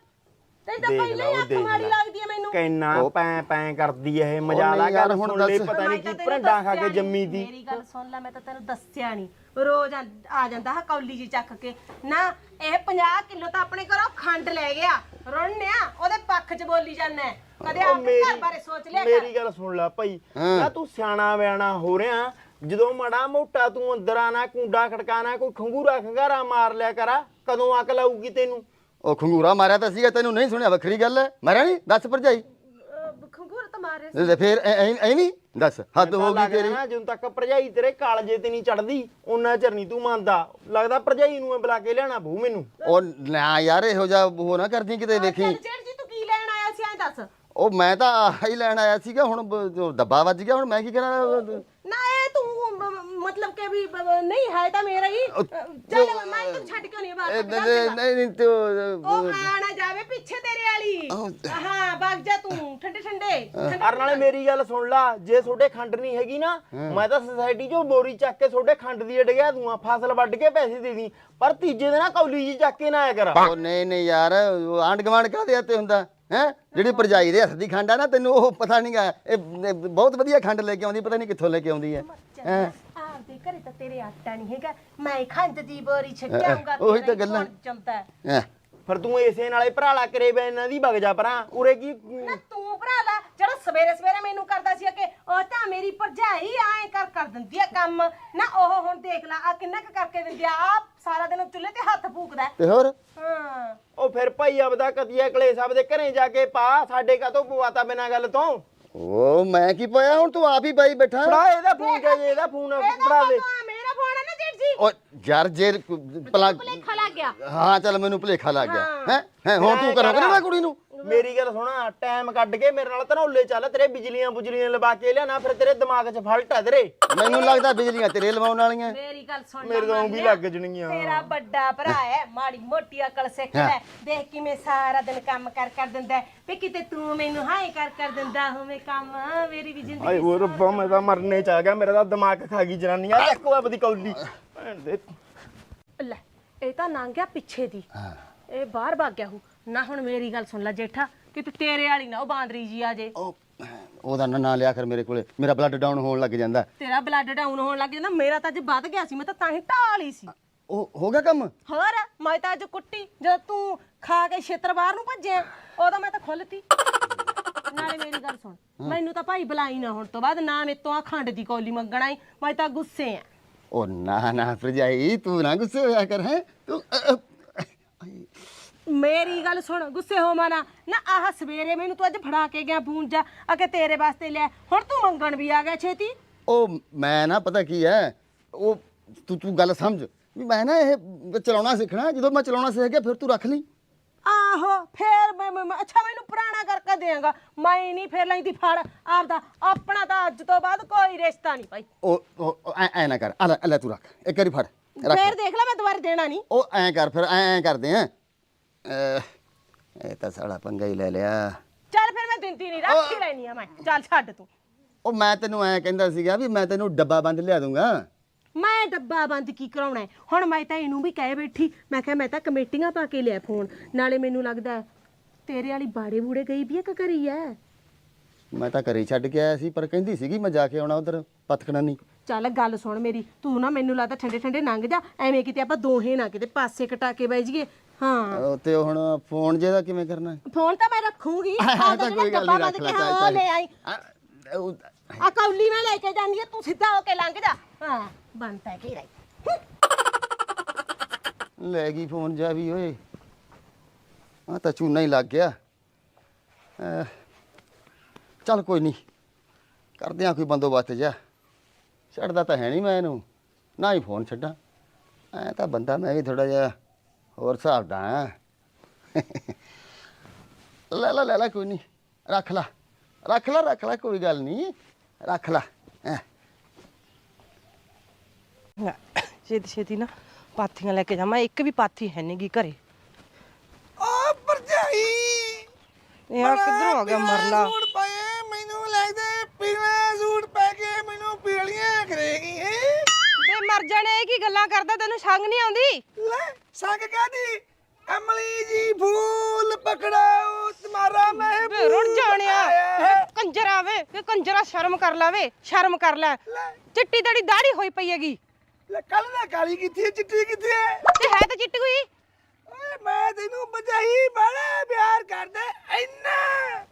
ਤੈਨੂੰ ਤਾਂ ਦੇਖ ਪਹਿਲਾਂ ਲਾ, ਹੀ ਉਹ ਅੱਖ ਦੇਖ ਮਾੜੀ। ਲੱਗਦੀ ਹੈ ਮੈਨੂੰ। ਕੈਨਾ ਪੈ ਪੈ ਕਰਦੀ ਐ ਇਹ ਮਜਾਲਾ ਨਹੀਂ ਯਾਰ, ਕਰ ਹੁਣ ਹੁਣ ਲੈ ਦੱਸ। ਪਤਾ ਨਹੀਂ ਕੀ ਤਾਂ ਭਰੰਡਾ ਖਾ ਕੇ ਦੱਸਿਆ ਜੰਮੀ ਨੀ। ਦੀ। ਮੇਰੀ ਗੱਲ ਸੁਣ ਲੈ ਮੈਂ ਤਾਂ ਤੈਨੂੰ ਦੱਸਿਆ ਨਹੀਂ ਰੋਜ਼ ਆ ਆ ਜਾਂਦਾ ਹੈ ਕੌਲੀ ਜੀ ਚੱਕ ਕੇ। ਨਾ ਇਹ 50 ਕਿਲੋ ਤਾਂ ਆਪਣੇ ਘਰੋਂ ਖੰਡ ਲੈ ਗਿਆ। ਰੋਣਿਆ ਉਹਦੇ ਪੱਖ 'ਚ ਬੋਲੀ ਜਾਂਦਾ ਹੈ। ਕਦੇ ਉਹ ਆਪਣੇ ਘਰ ਬਾਰੇ ਸੋਚ ਲਿਆ ਕਰ। ਮੇਰੀ ਗੱਲ ਸੁਣ ਲੈ ਭਾਈ। ਨਾ ਤੂੰ ਸਿਆਣਾ ਬਿਆਣਾ ਹੋ ਰਿਆ ਜਦੋਂ ਮੜਾ ਮੋਟਾ ਤੂੰ ਅੰਦਰ ਆਣਾ ਕੁੰਡਾ ਖੜਕਾਣਾ ਕੋਈ ਖੰਗੂਰਾ ਖੰਗਾਰਾ ਮਾਰ ਲਿਆ ਕਰਾ ਕਦੋਂ ਅਕਲ ਆਊਗੀ ਤੈਨੂੰ? ਉਹ ਖੰਗੂਰਾ ਮਾਰਿਆ ਤਾਂ ਸੀਗਾ ਤੈਨੂੰ ਨਹੀਂ ਸੁਣਿਆ ਵੱਖਰੀ ਗੱਲ ਹੈ। ਮਾਰਿਆ ਨਹੀਂ ਦੱਸ ਭਰਜਾਈ। ਅਹ ਖੰਗੂਰ ਤਾਂ ਮਾਰੇ ਤੇ ਫਿਰ ਐ ਐ- ਐ ਨਹੀਂ? ਦੱਸ ਹੱਦ ਹੋ ਗਈ ਤੇਰੀ? ਨਾ ਜਦੋਂ ਤੱਕ ਭਰਜਾਈ ਤੇਰੇ ਕਾਲਜੇ ਤੇ ਨਹੀਂ ਚੜਦੀ ਉਹਨਾਂ ਚਿਰ ਨਹੀਂ ਤੂੰ ਮੰਨਦਾ। ਲੱਗਦਾ ਭਰਜਾਈ ਨੂੰ ਮੈਂ ਬੁਲਾ ਕੇ ਲਿਆਣਾ ਬਹੂ ਮੈਨੂੰ। ਉਹ ਨਾ ਯਾਰ ਇਹੋ ਜਿਹਾ ਉਹ ਨਾ ਕਰਦੀ ਕਿਤੇ ਦੇਖੀ। ਜੀ ਤੂੰ ਕੀ ਲੈਣ ਆਇਆ ਸੀ ਐਂ ਦੱਸ। ਉਹ ਮੈਂ ਤਾਂ ਆਹ ਹੀ ਲੈਣ ਆਇਆ ਸੀਗਾ ਹੁਣ ਬ- ਜੋ ਡੱਬਾ ਵੱਜ ਗਿਆ ਹੁਣ ਮੈਂ ਕੀ ਕਰਾਂ? ਨਾ ਮਤਲਬ ਕਿ ਵੀ ਬ- ਬ- ਨਹੀਂ ਹੈ ਤਾਂ ਮੇਰਾ ਹੀ ਅਹ, ਚੱਲ ਮੈਂ ਤੈਨੂੰ ਛੱਡ ਕਿਉਂ ਨਹੀਂ ਬਾਤ ਇਹ ਨਹੀਂ ਨਹੀਂ ਨਹੀਂ ਤੇ ਉਹ- ਉਹ ਆ ਨਾ ਜਾਵੇ ਪਿੱਛੇ ਤੇਰੇ ਵਾਲੀ। ਹਾਂ ਵਗ ਜਾ ਤੂੰ ਠੰਡੇ ਠੰਡੇ ਅਰ ਨਾਲੇ ਮੇਰੀ ਗੱਲ ਸੁਣ ਲਾ ਜੇ ਤੁਹਾਡੇ ਖੰਡ ਨਹੀਂ ਹੈਗੀ ਨਾ ਮੈਂ ਤਾਂ ਸੁਸਾਇਟੀ 'ਚੋਂ ਬੋਰੀ ਚੱਕ ਕੇ ਤੁਹਾਡੇ ਖੰਡ ਦੀ ਡਗਿਆ ਦੂੰਗਾ ਫਸਲ ਵੱਢ ਕੇ ਪੈਸੇ ਦੇ ਦੀ। ਪਰ ਤੀਜੇ ਦਿਨ ਨਾ ਕੌਲੀ ਜੀ ਚੱਕ ਕੇ ਨਾ ਆਇਆ ਕਰ। ਉਹ ਨਹੀਂ ਨਹੀਂ ਯਾਰ ਗਵਾਂਢ ਕਾਹਦੇ ਹੱਥੇ ਹੁੰਦਾ ਹੈ? ਜਿਹੜੀ ਭਰਜਾਈ ਦੇ ਹੱਥ ਦੀ ਖੰਡ ਆ ਨਾ ਤੈਨੂੰ ਉਹ ਪਤਾ ਨਹੀਂਗਾ ਇਹ ਇਹ ਬਹੁਤ ਵਧੀਆ ਖੰਡ ਲੈ ਕੇ ਆਉਂਦੀ ਪਤਾ ਨਹੀਂ ਕਿੱਥੋਂ ਲੈ ਕੇ ਆਉਂਦੀ ਹੈ ਹੈਂ? ਘਰੇ ਤਾਂ ਤੇਰੇ ਆਟਾ ਨਹੀਂ ਹੈਗਾ। ਮੈਂ ਖੰਡ ਦੀ ਬੋਰੀ ਛੱਡਾਂਗਾ ਉਹੀ ਤਾਂ ਗੱਲਾਂ। ਚੰਤਾ ਹੈਂ। ਫਿਰ ਤੂੰ ਇਸੇ ਨਾਲੇ ਭਰਾਲਾ ਕਰੇ ਬੈ ਇਹਨਾਂ ਦੀ ਵਗ ਜਾ ਪਰਾਂ ਉਰੇ ਕੀ? ਨਾ ਤੂੰ ਭਰਾ ਲਾ ਜਿਹੜਾ ਸਵੇਰੇ ਸਵੇਰੇ ਮੈਨੂੰ ਕਰਦਾ ਸੀ ਕਿ ਉਹ ਤਾਂ ਮੇਰੀ ਭਰਜਾਈ ਐਂ ਕਰ ਕਰ ਦਿੰਦੀ ਆ ਕੰਮ। ਨਾ ਉਹ ਹੁਣ ਦੇਖ ਲੈ ਆ ਕਿੰਨਾ ਕੁ ਕਰਕੇ ਦਿੰਦੀ ਆ ਆਹ ਸਾਰਾ ਦਿਨ ਚੁੱਲ੍ਹੇ ਤੇ ਹੱਥ ਫੂਕਦਾ ਹੈ। ਤੇ ਹੋਰ? ਹਾਂ। ਉਹ ਫਿਰ ਭਾਈ ਆਪਦਾ ਕਤੀਆ ਕਲੇਸ਼ ਆਪਦੇ ਘਰੇ ਜਾ ਕੇ ਪਾ ਸਾਡੇ ਕਾਤੋਂ ਪਵਾਤਾ ਬਿਨਾਂ ਗੱਲ ਤੋਂ? ਉਹ ਮੈਂ ਕੀ ਪਾਇਆ? ਹੁਣ ਤੂੰ ਆਪ ਹੀ ਬਾਈ ਬੈਠਾ। ਫੜਾ ਇਹਦਾ ਫੋਨ ਕੇ ਇਹਦਾ ਫੋਨ ਫੜਾ ਦੇ। ਫੋਨ ਆ, ਮੇਰਾ ਫੋਨ ਹੈ ਨਾ ਜੇਠ ਜੀ। ਉਹ ਯਾਰ ਜੇ ਪਲਾ ਭੁਲੇਖਾ ਲੱਗ ਗਿਆ। ਹਾਂ ਚੱਲ ਮੈਨੂੰ ਭੁਲੇਖਾ ਲੱਗ ਗਿਆ। ਹੈ। ਹੈ? ਹੁਣ ਤੂੰ ਕਰੋਗੇ ਨਾ ਮੈਂ ਕੁੜੀ ਨੂੰ? ਮੇਰੀ ਗੱਲ ਸੁਣਾ ਟਾਈਮ ਕੱਢ ਕੇ ਮੇਰੇ ਨਾਲ ਧਨੌਲੇ ਚੱਲ ਤੇਰੇ ਬਿਜਲੀਆਂ ਬੁਜਲੀਆਂ ਲਵਾ ਕੇ ਲਿਆਣਾ ਫਿਰ ਤੇਰੇ ਦਿਮਾਗ 'ਚ ਫਲਟ ਆ ਤੇਰੇ। ਮੈਨੂੰ ਲੱਗਦਾ ਬਿਜਲੀਆਂ ਤੇਰੇ ਲਵਾਉਣ ਵਾਲੀਆਂ। ਮੇਰੀ ਗੱਲ ਸੁਣ ਮੇਰੇ ਤਾਂ ਵੀ ਲੱਗ ਜਣਗੀਆਂ। ਤੇਰਾ ਵੱਡਾ ਭਰਾ ਹੈ ਮਾੜੀ ਮੋਟੀ ਅਕਲ ਸਿੱਖ ਲੈ। ਦੇਖ ਕਿਵੇਂ ਸਾਰਾ ਦਿਨ ਕੰਮ ਕਰ ਕਰ ਦਿੰਦਾ ਹੈ। ਵੀ ਕਿਤੇ ਤੂੰ ਮੈਨੂੰ ਹਾਏ ਕਰ ਕਰ ਦਿੰਦਾ ਹੋਵੇਂ ਕੰਮ ਮੇਰੀ ਵੀ ਆਏ ਜ਼ਿੰਦਗੀ ਉਹ ਰੱਬਾ ਮੈਂ ਤਾਂ ਮਰਨੇ ਚ ਆ ਗਿਆ ਮੇਰਾ ਤਾਂ ਦਿਮਾਗ ਖਾ ਗਈ ਜਨਾਨੀਆਂ। ਦੇਖੋ ਆਪਦੀ ਕੌਲੀ। ਭੈਣ ਦੇ। ਲੈ ਇਹ ਤਾਂ ਲੰਘ ਗਿਆ ਪਿੱਛੇ ਦੀ। ਇਹ ਬਾਹਰ ਭੱਗ ਗਿਆ ਹੂ ਨਾ ਹੁਣ ਮੇਰੀ ਗੱਲ ਸੁਣ ਲੈ ਜੇਠਾ ਕਿ ਤੂੰ ਤੇਰੇ ਵਾਲੀ ਨਾ ਉਹ ਬਾਂਦਰੀ ਜੀ ਆ ਜੇ। ਉਹ ਉਹਦਾ ਨਾਂ ਨਾ ਲਿਆ ਕਰ ਮੇਰੇ ਕੋਲੇ। ਮੇਰਾ ਬਲੱਡ ਡਾਊਨ ਹੋਣ ਲੱਗ ਜਾਂਦਾ। ਤੇਰਾ ਬਲੱਡ ਡਾਊਨ ਹੋਣ ਲੱਗ ਜਾਂਦਾ ਮੇਰਾ ਤਾਂ ਅੱਜ ਵੱਧ ਗਿਆ ਸੀ ਮੈਂ ਤਾਂ ਤਾਂ ਹੀ ਢਾਲ ਹੀ ਸੀ। ਉਹ ਹੋ ਗਿਆ ਕੰਮ? ਹੋਰ ਮੈਂ ਤਾਂ ਅੱਜ ਕੁੱਟੀ ਜਦੋਂ ਤੂੰ ਖਾ ਕੇ ਛੇਤਰ ਬਾਹਰ ਨੂੰ ਭੱਜਿਆ ਉਦੋਂ ਮੈਂ ਤਾਂ ਖੁੱਲਤੀ। ਨਾਲੇ ਮੇਰੀ ਗੱਲ ਸੁਣ ਮੈਨੂੰ ਤਾਂ ਭਾਈ ਬੁਲਾਈ ਨਾ ਹੁਣ ਤੋਂ ਬਾਅਦ ਨਾ ਮੇਰੇ ਤੋਂ ਆ ਖੰਡ ਦੀ ਕੌਲੀ ਮੰਗਣਾ ਹੀ ਮੈਂ ਤਾਂ ਗੁੱਸੇ ਆ। ਉਹ ਨਾ ਨਾ ਭਰਜਾਈ ਤੂੰ ਨਾ ਗੁੱਸੇ ਹੋਇਆ ਕਰ ਹੈ? ਤੂੰ ਅ, ਅ, ਮੇਰੀ ਗੱਲ ਸੁਣ ਗੁੱਸੇ ਹੋਵਾਂ ਨਾ ਨਾ ਆਹ ਸਵੇਰੇ ਮੈਨੂੰ ਤੂੰ ਅੱਜ ਫੜਾ ਕੇ ਗਿਆ ਫੋਨ ਜਾ ਅਕੇ ਤੇਰੇ ਵਾਸਤੇ ਲਿਆ। ਹੁਣ ਤੂੰ ਮੰਗਣ ਵੀ ਆ ਗਿਆ ਛੇਤੀ। ਉਹ ਮੈਂ ਨਾ ਪਤਾ ਕੀ ਹੈ ਉਹ ਤੂੰ ਤੂੰ ਗੱਲ ਸਮਝ। ਵੀ ਮੈਂ ਨਾ ਇਹ ਚਲਾਉਣਾ ਸਿੱਖਣਾ ਜਦੋਂ ਮੈਂ ਚਲਾਉਣਾ ਸਿੱਖ ਗਿਆ ਫਿਰ ਤੂੰ ਰੱਖ ਲਈ। ਆਹੋ ਫੇਰ ਮੈਂ ਮੈਂ- ਮੈਂ- ਅੱਛਾ ਮੈਨੂੰ ਪੁਰਾਣਾ ਕਰਕੇ ਦੇਗਾ। ਮੈਂ ਨਹੀਂ ਫੇਰ ਲੈਂਦੀ ਫੜ ਆਪਦਾ। ਆਪਣਾ ਤਾਂ ਅੱਜ ਤੋਂ ਬਾਅਦ ਕੋਈ ਰਿਸ਼ਤਾ ਨਹੀਂ ਭਾਈ। ਉਹ ਉਹ ਉਹ ਐ ਐ ਨਾ ਕਰ। ਆ ਲੈ ਆ ਲੈ ਤੂੰ ਰੱਖ। ਇੱਕ ਵਾਰੀ ਫੜ। ਰੱਖ। ਫੇਰ ਦੇਖ ਲੈ ਮੈਂ ਦੁਬਾਰਾ ਦੇਣਾ ਨਹੀਂ। ਉਹ ਐ ਕਰ ਫਿਰ ਐ ਐ ਕਰਦੇ ਆ ਇਹ ਤਾਂ ਸਾਲਾ ਪੰਗਾ ਹੀ ਲੈ ਲਿਆ। ਚੱਲ ਫਿਰ ਮੈਂ ਦਿੰਦੀ ਨਹੀਂ ਰੱਖ ਹੀ ਲੈਣੀ ਆ ਮੈਂ। ਚੱਲ ਛੱਡ ਤੂੰ। ਉਹ ਮੈਂ ਤੈਨੂੰ ਐ ਕਹਿੰਦਾ ਸੀਗਾ ਵੀ ਮੈਂ ਤੈਨੂੰ ਡੱਬਾ ਬੰਦ ਲਿਆ ਦੂੰਗਾ। ਮੈਂ ਡੱਬਾ ਬੰਦ ਕੀ ਕਰਾਉਣਾ ਹੈ? ਹੁਣ ਮੈਂ ਤਾਂ ਇਹਨੂੰ ਵੀ ਕਹਿ ਬੈਠੀ ਮੈਂ ਕਿਹਾ ਮੈਂ ਤਾਂ ਕਮੇਟੀਆਂ ਪਾ ਕੇ ਲਿਆ ਫੋਨ। ਨਾਲੇ ਮੈਨੂੰ ਲੱਗਦਾ ਹੈ, ਤੇਰੇ ਵਾਲੀ ਬਾੜੇ ਬੂੜੇ ਗਈ ਵੀ ਆ ਕਿ ਘਰੀ ਐ। ਮੈਂ ਤਾਂ ਘਰੇ ਹੀ ਛੱਡ ਕੇ ਆਇਆ ਸੀ ਪਰ ਕਹਿੰਦੀ ਸੀਗੀ ਮੈਂ ਜਾ ਕੇ ਆਉਣਾ ਉਧਰ ਪਤਕਣਾ ਨਹੀਂ ਚੱਲ ਗੱਲ ਸੁਣ ਮੇਰੀ ਤੂੰ ਨਾ ਮੈਨੂੰ ਲੱਗਦਾ ਠੰਡੇ ਠੰਡੇ ਲੰਘ ਜਾ। ਐਵੇਂ ਕਿਤੇ ਆਪਾਂ ਦੋਹੇ ਨਾ ਕਿਤੇ ਪਾਸੇ ਕਟਾ ਕੇ ਬਹਿ ਜਾਈਏ। ਹਾਂ। ਉਹ ਤੇ ਹੁਣ ਫੋਨ ਜਿਹਦਾ ਕਿਵੇਂ ਕਰਨਾ? ਫੋਨ ਤਾਂ ਮੈਂ ਰੱਖੂਗੀ। ਆਹ ਆਹ ਤਾਂ ਕੋਈ ਗੱਲ ਨਹੀਂ ਰੱਖ ਲੈ ਚਾਹੇ ਲੈ ਆਈ। ਆ, ਉਹ- ਆ ਕੌਲੀ ਮੈਂ ਲੈ ਕੇ ਜਾਂਦੀ ਆ ਤੂੰ ਸਿੱਧਾ ਹੋ ਕੇ ਲੰਘ ਜਾ। ਹਾਂ ਬੰਦ ਹੈ ਕੀ ਰਹੀ ਲੈ ਗਈ ਫੋਨ ਜਾ ਵੀ ਓਏ। ਆ ਤਾਂ ਚੂਨਾ ਹੀ ਲੱਗ ਗਿਆ। ਅਹ, ਚੱਲ ਕੋਈ ਨਹੀਂ ਕਰਦੇ ਆ ਕੋਈ ਬੰਦੋਬਸਤ ਜਾ ਛੱਡਦਾ ਤਾਂ ਹੈ ਨਹੀਂ ਮੈਂ ਇਹਨੂੰ ਨਾ ਹੀ ਫੋਨ ਛੱਡਾਂ। ਐ ਤਾਂ ਬੰਦਾ ਮੈਂ ਵੀ ਥੋੜਾ ਜਿਹਾ ਹੋਰ ਹਿਸਾਬ ਦਾ ਹਾਂ। ਲੈ ਲੈ ਲੈ ਲੈ ਕੋਈ ਨਹੀਂ ਰੱਖ ਲੈ। ਰੱਖ ਲੈ ਰੱਖ ਲੈ ਕੋਈ ਗੱਲ ਨਹੀਂ ਰੱਖ ਲੈ। ਹੈਂ। ਲੈ, ਛੇਤੀ ਛੇਤੀ ਨਾ ਪਾਥੀਆਂ ਲੈ ਕੇ ਜਾਵਾਂ ਇੱਕ ਵੀ ਪਾਥੀ ਹੈ ਨਹੀਂਗੀ ਘਰੇ। ਓ ਭਰਜਾਈ! ਇਹ ਆ ਕਿੱਧਰੋਂ ਆ ਗਿਆ ਮਰਨਾ ਇਹ ਕੀ ਗੱਲਾਂ ਕਰਦਾ? ਤੈਨੂੰ ਸੰਗ ਨਹੀਂ ਆਉਂਦੀ? ਲੈ ਸੰਗ ਕਾਦੀ ਅਮਲੀ ਜੀ ਫੂਲ ਪਕੜਾਓ ਤੁਹਾਰਾ ਮੈਂ ਬੇ ਰੁੜ ਜਾਣਿਆ। ਇਹ ਕੰਜਰਾ ਵੇ ਇਹ ਕੰਜਰਾ ਸ਼ਰਮ ਕਰ ਲੈ ਵੇ ਸ਼ਰਮ ਕਰ ਲੈ। ਚਿੱਟੀ ਤੇਰੀ ਦਾੜੀ ਹੋਈ ਪਈ ਹੈਗੀ। ਲੈ ਕੱਲ ਨਾ ਕਾਲੀ ਕਿੱਥੇ ਹੈ, ਚਿੱਟੀ ਕਿੱਥੇ ਹੈ। ਤੇ ਹੈ ਤਾਂ ਚਿੱਟੀ ਹੋਈ। ਓਏ ਮੈਂ ਤੈਨੂੰ ਬਚਾਈ ਬੜਾ ਪਿਆਰ ਕਰਦਾ ਇੰਨਾ।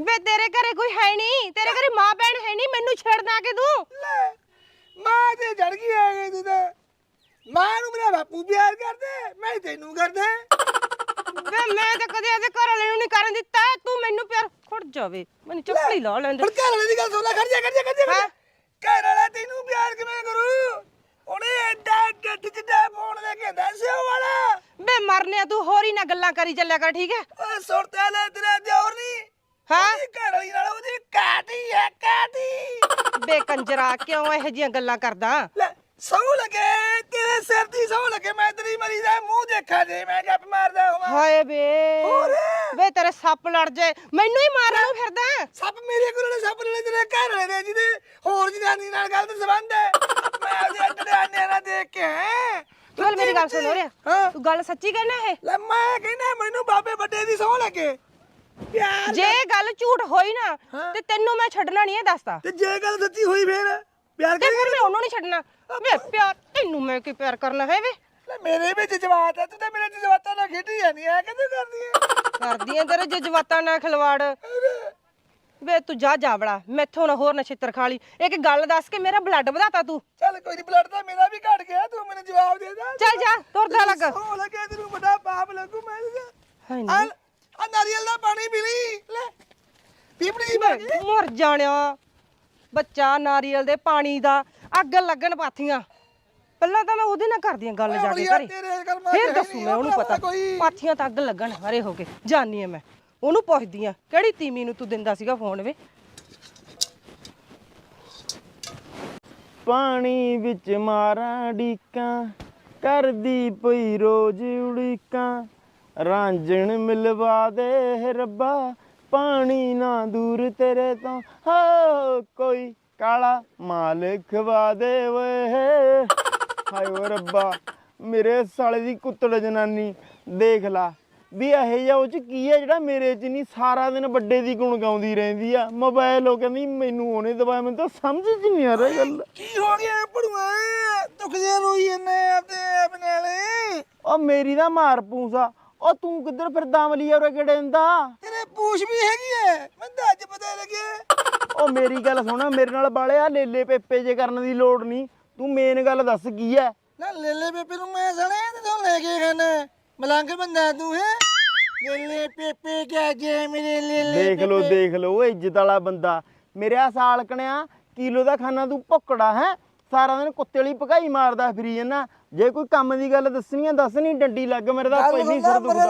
ਵੇ ਤੇਰੇ ਘਰੇ ਕੋਈ ਹੈ ਨਹੀਂ ਤੇਰੇ ਘਰੇ ਮਾਂ ਭੈਣ ਹੈ ਨਹੀਂ ਮੈਨੂੰ ਛੇੜਦਾ ਕਿ ਤੂੰ। ਲੈ ਮਾਂ ਤੇ ਜੜ ਗਈ ਗਈ ਤੂੰ ਤਾਂ। ਮਾਂ ਨੂੰ ਮੇਰਾ ਬਾਪੂ ਪਿਆਰ ਕਰਦਾ ਮੈਂ ਤੈਨੂੰ ਕਰਦਾ। ਵੇ ਮੈਂ ਤਾਂ ਕਦੇ ਇਹਦੇ ਘਰ ਵਾਲੇ ਨੂੰ ਨਹੀਂ ਕਰਨ ਦਿੱਤਾ ਤੂੰ ਮੈਨੂੰ ਪਿਆਰ ਖੁੜ ਜਾਵੇ। ਮੈਨੂੰ ਚੱਪਲੀ ਲਾ ਲੈਂਦੇ ਹੁਣ ਘਰ ਵਾਲੇ ਦੀ ਗੱਲ ਸੁਣ ਲੈ ਖੜ ਜਾ ਖੜ ਜਾ ਖੜ ਜਾ? ਘਰ ਵਾਲਾ ਤੈਨੂੰ ਪਿਆਰ ਕਿਵੇਂ ਕਰੂ? ਉਹਨੇ ਐਡਾ ਗੱਡ ਜਿੱਡਾ ਫੋਨ ਲੈ ਕੇ ਉਹ ਵਾਲਾ। ਵੇ ਮਰਨਿਆ ਤੂੰ ਹੋਰ ਹੀ ਨਾ ਗੱਲਾਂ ਕਰੀ ਚੱਲਿਆ ਕਰ ਠੀਕ ਹੈ? ਓਏ ਸੁਣਤਾ ਲੈ ਤੇਰਾ ਦਿਓਰ ਨਹੀਂ। ਹਾਂ। ਘਰ ਵਾਲੀ ਨਾਲ ਉਹਦੀ ਕਾਟੀ ਹੈ ਕਾਟੀ ਬੇ ਕੰਜਰਾ ਕਿਉਂ ਇਹੋ ਜੀਆਂ ਗੱਲਾਂ ਕਰਦਾ? ਲੈ ਸੌ ਲਗੇ ਤੇਰੇ ਸਿਰ ਦੀ ਸੌ ਲਗੇ ਮੈਂ ਤੇਰੀ ਮਰੀ ਦਾ ਮੂੰਹ ਦੇਖਾ ਜੇ ਮੈਂ ਜੱਪ ਮਾਰਦਾ ਹਾਂ ਹਾਏ ਬੇ ਹੋਰ? ਵੇ ਤੇਰੇ ਸੱਪ ਲੜ ਜਾਏ ਮੈਨੂੰ ਹੀ ਮਾਰਨ ਨੂੰ ਫਿਰਦਾ ਸੱਪ ਮੇਰੇ ਕੋਲ ਨੇ ਸੱਪ ਨੇ ਤੇਰੇ ਘਰ ਵਾਲੇ ਦੇ ਜਿਹਦੇ ਹੋਰ ਜਨਾਨੀ ਨਾਲ ਗਲਤ ਸੰਬੰਧ ਹੈ। ਮੈਂ ਉਹਦੇ ਅੱਡੇ ਆਨੇ ਨਾਲ ਦੇਖ ਕੇ ਆਇਆ। ਚੱਲ ਮੇਰੀ ਗੱਲ ਸੁਣ ਰਿਹਾ ਹਾਂ। ਤੂੰ ਗੱਲ ਸੱਚੀ ਕਹਿਣਾ ਇਹ? ਲੈ ਮੈਂ ਕਹਿੰਦਾ ਮੈਨੂੰ ਬਾਬੇ ਵੱਡੇ ਦੀ ਸੌ ਲੱਗੇ। ਪਿਆਰ ਜੇ ਗੱਲ ਝੂਠ ਹੋਈ ਨਾ ਤੇ ਤੈਨੂੰ ਮੈਂ ਛੱਡਣਾ ਨਹੀਂ ਇਹ ਦੱਸਦਾ ਤੇ ਜੇ ਗੱਲ ਸੱਚੀ ਹੋਈ ਫੇਰ ਪਿਆਰ ਤੇ ਕਰੀ ਫਿਰ ਮੈਂ ਉਹਨੂੰ ਨਹੀਂ ਛੱਡਣਾ। ਵੇ ਪਿਆਰ ਤੈਨੂੰ ਮੈਂ ਕੀ ਪਿਆਰ ਕਰਨਾ ਹੈ ਵੇ? ਲੈ ਮੇਰੇ ਵਿੱਚ ਜਵਾਤ ਹੈ ਤੂੰ ਤਾਂ ਮੇਰੇ ਜਵਾਤਾਂ ਨਾਲ ਖੇਡੀ ਜਾਂਦੀ ਐ ਕਿੱਥੇ ਕਰਦੀ ਐ ਕਰਦੀ ਐ ਤੇਰੇ ਜਜ਼ਬਾਤਾਂ ਨਾਲ ਖਿਲਵਾੜ। ਵੇ ਤੂੰ ਜਾ ਜਾਵੜਾ ਮੈਥੋਂ ਨਾ ਹੋਰ ਨਛਿੱਤਰ ਖਾ ਲਈ। ਇੱਕ ਗੱਲ ਦੱਸ ਕੇ ਮੇਰਾ ਬਲੱਡ ਵਧਾਤਾ ਤੂੰ। ਚੱਲ ਕੋਈ ਨਹੀਂ ਬਲੱਡ ਤਾਂ ਮੇਰਾ ਵੀ ਘਟ ਗਿਆ ਤੂੰ ਮੈਨੂੰ ਜਵਾਬ ਦੇ ਦੇ। ਚੱਲ ਜਾ ਤੁਰਦਾ ਲੱਗ। ਹੋ ਲੱਗੇ ਤੈਨੂੰ ਵੱਡਾ ਪਾਪ ਲੱਗੂ ਮੈਂ ਹਾਏ ਆ ਆ ਨਾਰੀਅਲ ਦਾ ਪਾਣੀ ਪੀ ਲਈ। ਲੈ। ਪੀਪੜੀ ਪਾ ਕੇ ਨੀ, ਮਰ ਜਾਣਿਆ। ਬੱਚਾ ਨਾਰੀਅਲ ਦੇ ਪਾਣੀ ਦਾ ਅੱਗ ਲੱਗਣ ਪਾਥੀਆਂ। ਪਹਿਲਾਂ ਤਾਂ ਮੈਂ ਉਹਦੇ ਨਾਲ ਕਰਦੀ ਆਂ ਗੱਲ ਜਾ ਕੇ ਘਰੇ। ਫਿਰ ਦੱਸੂ ਮੈਂ ਉਹਨੂੰ ਪਤਾ। ਪਾਥੀਆਂ ਤਾਂ ਅੱਗ ਲੱਗਣ ਹਰੇ ਹੋ ਕੇ। ਜਾਨੀ ਐ ਮੈਂ। ਉਹਨੂੰ ਪੁੱਛਦੀ ਆ ਕਿਹੜੀ ਤੀਮੀ ਨੂੰ ਤੂੰ ਦਿੰਦਾ ਸੀਗਾ ਫੋਨ ਵੇ? ਪਾਣੀ ਵਿੱਚ ਮਾਰਾਂ ਡੀਕਾਂ ਕਰਦੀ ਪਈ ਰੋਜ਼ ਉੜੀਕਾਂ ਰਾਂਝਣ ਮਿਲਵਾ ਦੇ ਰੱਬਾ ਪਾਣੀ ਨਾ ਦੂਰ ਤੇਰੇ ਤੋਂ। ਹੋ ਕੋਈ ਕਾਲਾ ਮਾਲ ਖਵਾ ਦੇ ਵੇ ਹਾਏ ਓ ਰੱਬਾ ਮੇਰੇ ਸਾਲੇ ਦੀ ਕੁੱਤੜ ਜਨਾਨੀ ਦੇਖ ਲਾ। ਵੀ ਇਹ ਜਿਹਾ ਉਹ ਚ ਕੀ ਹੈ ਜਿਹੜਾ ਮੇਰੇ ਚ ਨਹੀਂ ਸਾਰਾ ਦਿਨ ਵੱਡੇ ਦੀ ਗੁਣ ਗਾਉਂਦੀ ਰਹਿੰਦੀ ਆ। ਮੋਬਾਈਲ ਉਹ ਕਹਿੰਦੀ ਮੈਨੂੰ ਉਹਨੇ ਦਵਾਇਆ ਮੈਨੂੰ ਤਾਂ ਸਮਝ ਚ ਨਹੀਂ ਆ ਰਹੀ ਗੱਲ। ਕੀ ਹੋ ਗਿਆ ਪੜੂਆ ਦੁੱਖ ਜਿਹਾ ਰੋਈ ਜੰਨੇ ਆਪਦੇ ਆਪ ਨਾਲੇ ਉਹ ਮੇਰੀ ਦਾ ਮਾਰ ਪੂਸਾ ਉਹ ਤੂੰ ਕਿੱਧਰ ਫਿਰਦਾ ਅਮਲੀ ਔਰ ਕਿਹੜੇ ਹੁੰਦਾ ਤੇਰੇ ਪੂਛ ਵੀ ਹੈਗੀ ਐ। ਮੈਨੂੰ ਤਾਂ ਅੱਜ ਪਤਾ ਲੱਗਿਆ। ਉਹ ਮੇਰੀ ਗੱਲ ਸੁਣ ਮੇਰੇ ਨਾਲ ਬਾਲੇ ਆ ਲੇਲੇ ਪੇਪੇ ਜੇ ਕਰਨ ਦੀ ਲੋੜ ਨਹੀਂ। ਤੂੰ ਮੇਨ ਗੱਲ ਦੱਸ ਕੀ ਐ? ਨਾ ਲੈ ਲੈ ਬੇਬੇ ਨੂੰ ਮੈਂ ਸਣੇ ਤੇ ਤੂੰ ਲੈ ਕੇ ਖਾਣਾ। ਮਲੰਗ ਬੰਦਾ ਤੂੰ ਹੈ? ਲੇਲੇ ਪੇਪੇ ਕਿਆ ਜੇ ਮੇਰੇ ਲੇਲੇ ਦੇਖ ਲੋ ਦੇਖ ਲੋ ਇੱਜ਼ਤ ਵਾਲਾ ਬੰਦਾ। ਮੇਰਾ ਸਾਲ ਕਣਿਆ ਕਿਲੋ ਦਾ ਖਾਣਾ ਤੂੰ ਭੁੱਕੜਾ ਹੈ? ਸਾਰਾ ਦਿਨ ਕੁੱਤੇ ਵਾਲੀ ਭਗਾਈ ਮਾਰਦਾ ਫਿਰੀ ਜਨਾ ਜੇ ਕੋਈ ਕੰਮ ਦੀ ਗੱਲ ਦੱਸਣੀ ਆ ਦੱਸ ਨਹੀਂ ਡੰਡੀ ਲੱਗ ਮੇਰੇ ਦਾ ਗੱਲ ਪਹਿਲੀ ਸਿਰ ਦੁਖਦਾ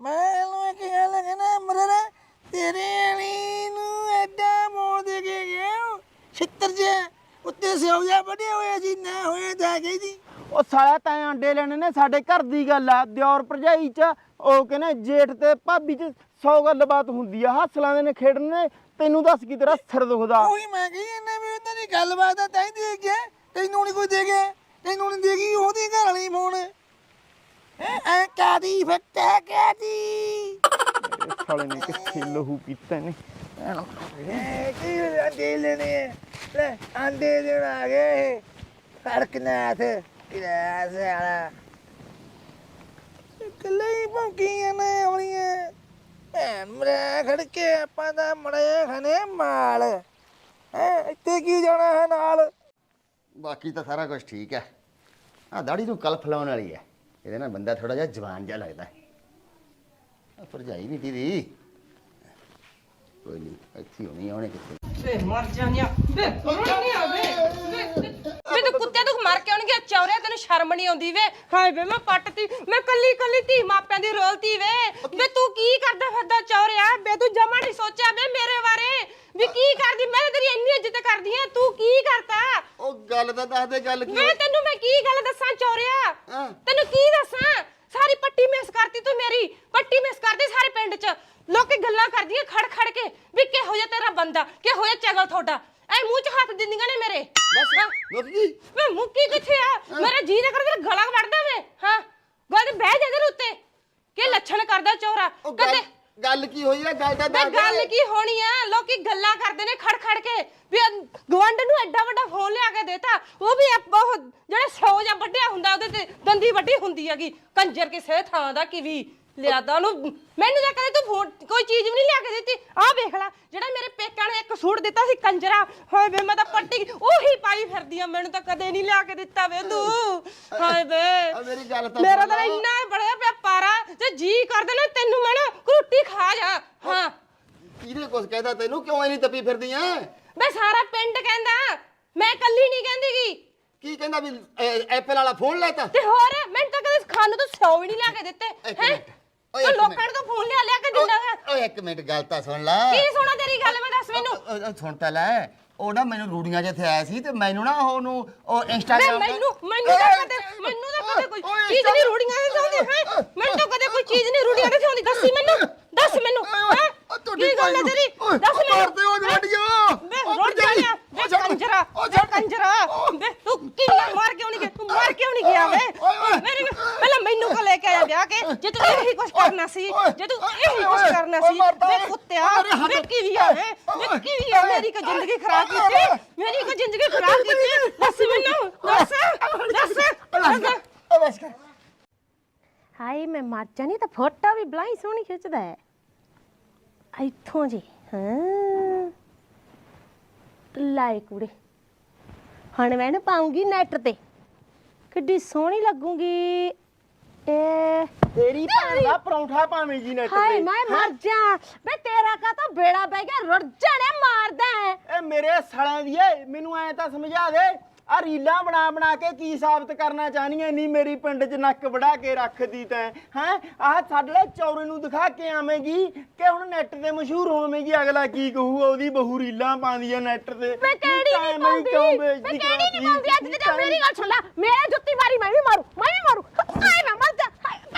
ਮੈਂ ਇਹਨੂੰ ਇਹ ਕਿਹਾ ਲੱਗਣਾ ਮਰਰੇ ਤੇਰੇ ਵਾਲੀ ਨੂੰ ਐਡਾ ਮੋੜ ਦੇ ਕੇ ਗਿਆ ਛਿੱਤਰ ਜੇ ਉੱਤੇ ਸਿਓ ਜਾ ਵੱਡੇ ਹੋਏ ਸੀ ਨਾ ਹੋਏ ਤਾਂ ਗਈ ਦੀ। ਉਹ ਸਾਲਾ ਤੈਂ ਆਂਡੇ ਲੈਣੇ ਨੇ ਸਾਡੇ ਘਰ ਦੀ ਗੱਲ ਆ ਦਿਓਰ ਭਰਜਾਈ ਚ ਉਹ ਕਹਿੰਦੇ ਜੇਠ ਤੇ ਭਾਬੀ ਚ 100 ਗੱਲਬਾਤ ਹੁੰਦੀ ਆ ਹੱਸਲਾਂ ਦੇ ਨੇ ਖੇਡਣੇ ਤੈਨੂੰ ਦੱਸ ਕੀ ਤੇਰਾ ਸਿਰ ਦੁਖਦਾ। ਉਹੀ ਮੈਂ ਕਹੀ ਇਹਨੇ ਵੀ ਉਹਨਾਂ ਦੀ ਗੱਲਬਾਤ ਤਾਂ ਹੀ ਦੇ ਗਿਆ ਤੈਨੂੰ ਨਹੀਂ ਕੋਈ ਦੇ ਗਿਆ। ਤੈਨੂੰ ਨਹੀਂ ਦੇ ਗਈ ਉਹਦੀ ਘਰ ਵਾਲੀ ਫੋਨ ਐ ਐ ਕਾਦੀ ਫੱਟਾ ਕਾਦੀ ਸਾਲੇ ਨੇ ਕਿੱਥੇ ਲਹੂ ਪੀਤਾ ਨੇ। ਐ ਕੀ ਅੰਡੇ ਲੈਣੇ? ਲੈ ਅੰਡੇ ਦੇਣ ਆ ਗਏ ਫੜਕਨਾਥ ਕਿਰਾ ਸਾਲਾ ਇਕੱਲੇ ਹੀ ਭੌਂਕੀਆਂ ਨੇ ਹੋਣੀਆਂ ਭੈਣ ਮਰਾ ਖੜ ਕੇ ਆਪਾਂ ਦਾ ਮੜੇ ਖਨੇ ਮਾਲ। ਹੈ ਇੱਥੇ ਕੀ ਜਾਣਾ ਹੈ ਨਾਲ? ਬਾਕੀ ਤਾਂ ਸਾਰਾ ਕੁਝ ਠੀਕ ਹੈ। ਆ ਦਾੜੀ ਨੂੰ ਕਲਫ ਲਾਉਣ ਵਾਲੀ ਹੈ। ਇਹਦੇ ਨਾਲ ਬੰਦਾ ਥੋੜਾ ਜਿਹਾ ਜਵਾਨ ਜਿਹਾ ਲੱਗਦਾ। ਹੈ ਆ ਭਰਜਾਈ ਨਹੀਂ ਦੀਦੀ। ਕੋਈ ਨਹੀਂ ਇੱਥੇ ਹੋਣੀ ਆਉਣੇ ਕਿੱਥੇ ਵੇ, ਮਰ ਜਾਣਿਆ। ਵੇ ਰੋਣਿਆ ਮਰ ਨਹੀਂ ਗਿਆ ਚੌਰਿਆ ਤੈਨੂੰ ਸ਼ਰਮ ਨਹੀਂ ਆਉਂਦੀ ਵੇ। ਹਾਏ ਵੇ ਮੈਂ ਪੱਟਤੀ ਮੈਂ ਕੱਲੀ ਕੱਲੀ ਧੀ ਮਾਪਿਆਂ ਦੀ ਰੋਲਤੀ ਵੇ। ਵੇ ਤੂੰ ਕੀ ਕਰਦਾ ਫਿਰਦਾ ਚੌਰਿਆ ਵੇ ਤੂੰ ਜਮਾ ਨਹੀਂ ਸੋਚਿਆ ਵੇ ਮੇਰੇ ਬਾਰੇ? ਵੀ ਕੀ ਕਰਦੀ? ਮੈਂ ਤੇਰੀ ਇੰਨੀ ਇੱਜ਼ਤ ਕਰਦੀ ਆ। ਤੂੰ ਕੀ ਕਰਤਾ? ਉਹ ਗੱਲ ਤਾਂ ਦੱਸ ਦੇ ਗੱਲ ਕੀ ਵੇ ਤੈਨੂੰ ਮੈਂ ਕੀ ਗੱਲ ਦੱਸਾਂ ਚੌਰਿਆ ਹਾਂ। ਤੈਨੂੰ ਕੀ ਦੱਸਾਂ? ਸਾਰੀ ਪੱਟੀ ਮਿਸ ਕਰਤੀ ਤੂੰ ਮੇਰੀ। ਪੱਟੀ ਮਿਸ ਕਰਦੀ ਸਾਰੇ ਪਿੰਡ 'ਚ। ਲੋਕੀ ਗੱਲਾਂ ਕਰਦੀਆਂ ਖੜ ਖੜ ਕੇ ਵੀ ਕਿਹੋ ਜਿਹਾ ਤੇਰਾ ਬੰਦਾ ਕਿਹੋ ਜਿਹਾ ਚਗਲ ਤੁਹਾਡਾ। ਐ ਮੂੰਹ 'ਚ ਹੱਥ ਦਿੰਦੀਆਂ ਨੇ ਮੇਰੇ। ਬਸ। ਮੁੱਕ ਗਈ। ਵੇ ਮੁੱਕੀ ਕਿੱਥੇ ਆ? ਮੇਰਾ ਜੀ ਨਾ ਕਰਦਾ ਗਲਾ ਵੜਦਾ ਵੇ। ਹਾਂ। ਗੱਲ ਤੇ ਬਹਿ ਜਾ ਇਹਦੇ ਉੱਤੇ। ਕੀ ਲੱਛਣ ਕਰਦਾ ਚੋਰਾ। ਉਹ ਗੱਲ ਕਦੇ ਗੱਲ ਕੀ ਹੋਈ ਹੈ ਗੱਲ ਦੇ। ਗੱਲ ਕੀ ਹੋਣੀ ਆ? ਲੋਕੀ ਗੱਲਾਂ ਕਰਦੇ ਨੇ ਖੜ ਖੜ ਕੇ। ਵੀ ਗਵੰਡ ਨੂੰ ਐਡਾ ਵੱਡਾ ਫੋਨ ਲਿਆ ਕੇ ਦੇਤਾ। ਉਹ ਵੀ ਆਪ- ਉਹ ਜਿਹੜੇ ਸੌ ਜਾਂ ਵੱਡਿਆ ਹੁੰਦਾ ਉਹਦੇ ਤੇ ਦੰਦੀ ਵੱਡੀ ਹੁੰਦੀ ਹੈਗੀ। ਕੰਜਰ ਕਿਸੇ ਥਾਂ ਦਾ ਕੀ ਵੀ ਲਿਆਦਾ ਉਹਨੂੰ। ਮੈਨੂੰ ਤਾਂ ਕਦੇ ਤੂੰ ਫੋਨ ਕੋਈ ਚੀਜ਼ ਵੀ ਨਹੀਂ ਲਿਆ ਕੇ ਦਿੱਤੀ। ਆਹ ਵੇਖ ਲੈ ਜਿਹੜਾ ਮੇਰੇ ਪੇਕਾਂ ਨੇ ਇੱਕ ਸੂਟ ਦਿੱਤਾ ਸੀ ਕੰਜਰਾ ਹਾਏ ਵੇ ਮੈਂ ਤਾਂ ਪੱਟੀ ਉਹੀ ਪਾਈ ਫਿਰਦੀ ਆ ਮੈਨੂੰ ਤਾਂ ਕਦੇ ਨਹੀਂ ਲਿਆ ਕੇ ਦਿੱਤਾ ਵੇ ਤੂੰ। ਹਾਏ ਵੇ ਆ ਮੇਰੀ ਗੱਲ ਤਾਂ ਮੇਰਾ ਸੁਣ ਤਾਂ। ਇੰਨਾ ਬੜਿਆ ਪਿਆ ਪਾਰਾ ਜੇ ਜੀ ਕਰਦੇ ਨਾ ਤੈਨੂੰ ਮੈਂ ਨਾ ਰੋਟੀ ਖਾ ਜਾ। ਹਾਂ। ਕਿਹਨੇ ਕੁਝ ਕਹਿਦਾ ਤੈਨੂੰ? ਕਿਉਂ ਇੰਨੀ ਤੱਪੀ ਫਿਰਦੀ ਐ? ਬੇ ਸਾਰਾ ਪਿੰਡ ਕਹਿੰਦਾ ਮੈਂ ਕੱਲੀ ਨਹੀਂ ਕਹਿੰਦੀਗੀ ਕੀ ਕਹਿੰਦਾ ਵੀ ਐਪਲ ਵਾਲਾ ਫੋਨ ਲੈਤਾ? ਤੇ ਹੋਰ ਮੈਨੂੰ ਤਾਂ ਕਦੇ ਖਾਣ ਨੂੰ ਤਾਂ ਸੌ ਵੀ ਨਹੀਂ ਲਿਆ ਕੇ ਦਿੱਤੇ ਇੱਕ ਹੈ? ਮਿੰਟ, ਓਏ ਤੂੰ ਇੱਕ ਲੋਕਾਂ ਮਿੰਟ। ਤਾਂ ਫੋਨ ਲਿਆ ਲਿਆ ਕੇ ਦਿੰਦਾ ਵਾ। ਓਏ ਇੱਕ ਮਿੰਟ ਗੱਲ ਤਾਂ ਸੁਣ ਲੈ। ਕੀ ਸੁਣਾ ਤੇਰੀ ਗੱਲ ਮੈਂ ਦੱਸ ਮੈਨੂੰ। ਉਹ- ਉਹ ਸੁਣ ਤਾਂ ਲੈ ਉਹ ਨਾ ਮੈਨੂੰ ਰੂੜੀਆਂ ਜਿੱਥੇ ਆਇਆ ਸੀ ਤੇ ਮੈਨੂੰ ਨਾ ਉਹਨੂੰ ਉਹ ਮੈਂ ਇੰਸਟਾਗ੍ਰਾਮ ਮੈਨੂੰ ਮੈਨੂੰ ਤਾਂ ਕਦੇ ਮੈਨੂੰ ਤਾਂ ਕਦੇ ਕੋਈ ਚੀਜ਼ ਨਹੀਂ ਰੂੜੀਆਂ ਦੇ ਚਾਹੁੰਦੀ ਹੈ? ਮੈਨੂੰ ਤਾਂ ਕਦੇ ਕੋਈ ਚੀਜ਼ ਨਹੀਂ ਰੂੜੀਆਂ ਦੇ ਚਾਹੁੰਦੀ ਦੱਸੀ ਮੈਨੂੰ। ਦੱਸ ਮੈਨੂੰ ਹੈਂ? ਕੀ ਗੱਲ ਹੈ ਤੇਰੀ? ਦੱਸ ਮੈਨੂੰ। ਮਾਰਦੇ ਹੋ ਗਵਾਂਡੀਆਂ ਬੇ ਰੁੜ ਜਾਣਿਆ ਬੇ ਕੰਜਰਾ ਬੇ ਕੰਜਰਾ। ਬੇ ਤੂੰ ਕਿੰਨਾ ਮਾਰ ਕਿਉਂ ਨਹੀਂ ਗਿਆ? ਮਾਰ ਕਿਉਂ ਨਹੀਂ ਗਿਆ ਵੇ? ਮੇਰੇ ਪਹਿਲਾਂ ਮੈਨੂੰ ਕੋ ਲੈ ਕੇ ਆਇਆ ਵਿਆਹ ਕੇ? ਜੇ ਤੂੰ ਇਹੀ ਕੁਝ ਕਰਨਾ ਸੀ ਜੇ ਤੂੰ ਇਹੀ ਕੁਝ ਕਰਨਾ ਸੀ ਬੇ ਕੁੱਤਿਆ ਬੇ ਕੀ ਵੀ ਆ ਵੇ ਬੇ ਕੀ ਵੀ ਆ ਮੇਰੀ ਕੋ ਜ਼ਿੰਦਗੀ ਖਰਾਬ ਕੀਤੀ ਮੇਰੀ ਕੋ ਜ਼ਿੰਦਗੀ ਖਰਾਬ ਕੀਤੀ ਦੱਸ ਮੈਨੂੰ ਦੱਸ। ਦੱਸ। ਦੱਸ। ਬਸ ਕਰ। ਹਾਏ ਮੈਂ ਮਰ ਜਾਣੀ ਤਾਂ ਫੋਟੋ ਵੀ ਬਲਾਈ ਸੋਹਣੀ ਖਿੱਚਦਾ ਹੈ। ਇੱਥੋਂ ਜੀ ਹਾਂ। ਲਾਇ ਕੁੜੇ। ਹੁਣ ਮੈਂ ਨਾ ਪਾਉਂਗੀ ਨੈਟ ਤੇ। ਕਿੱਡੀ ਸੋਹਣੀ ਲੱਗੂਗੀ। ਏ। ਤੇਰੀ ਭੈਣ ਦਾ ਪਰੌਂਠਾ ਭਾਵੇਂ ਜੀ ਨੈਟ ਹਾਏ ਤੇ ਮੈਂ ਮਰ ਜਾ। ਬੇ ਤੇਰਾ ਕਾ ਤਾਂ ਬੇੜਾ ਬਹਿ ਗਿਆ? ਰੁੜ ਜਾਣੇ ਮਾਰਦਾ ਹੈ। ਇਹ ਮੇਰੇ ਸਾਲਿਆਂ ਦੀ ਏ। ਮੈਨੂੰ ਐ ਤਾਂ ਸਮਝਾ ਦੇ। ਆ ਰੀਲਾਂ ਬਣਾ ਬਣਾ ਕੇ ਕੀ ਸਾਬਤ ਕਰਨਾ ਚਾਹਨੀਆਂ ਨਹੀਂ ਮੇਰੀ ਪਿੰਡ 'ਚ ਨੱਕ ਵੜਾ ਕੇ ਰੱਖਦੀ ਤੈਂ ਹੈ? ਆਹ ਸਾਡੇ ਲਈ ਚੌਰੇ ਨੂੰ ਦਿਖਾ ਕੇ ਆਵੇਂਗੀ ਕਿ ਹੁਣ ਨੈਟ ਤੇ ਮਸ਼ਹੂਰ ਹੋਵੇਂਗੀ ਅਗਲਾ ਕੀ ਕਹੂਗਾ? ਉਹਦੀ ਬਹੂ ਰੀਲਾਂ ਪਾਉਂਦੀ ਆ ਨੈਟ ਤੇ। ਮੈਂ ਕਿਹੜੀ ਨਹੀਂ ਪਾਉਂਦੀ? ਮੈਂ ਕਿਹੜੀ ਨਹੀਂ? ਪਾਉਂਦੀ? ਅੱਜ ਤੇ ਮੇਰੀ ਗੱਲ ਸੁਣ ਲੈ। ਮੇਰੇ ਜੁੱਤੀ ਮਾਰੀ ਮੈਂ ਵੀ ਮਾਰੂ ਮੈਂ ਵੀ ਮਾਰੂ। ਹਾਏ ਮੈਂ ਮਰ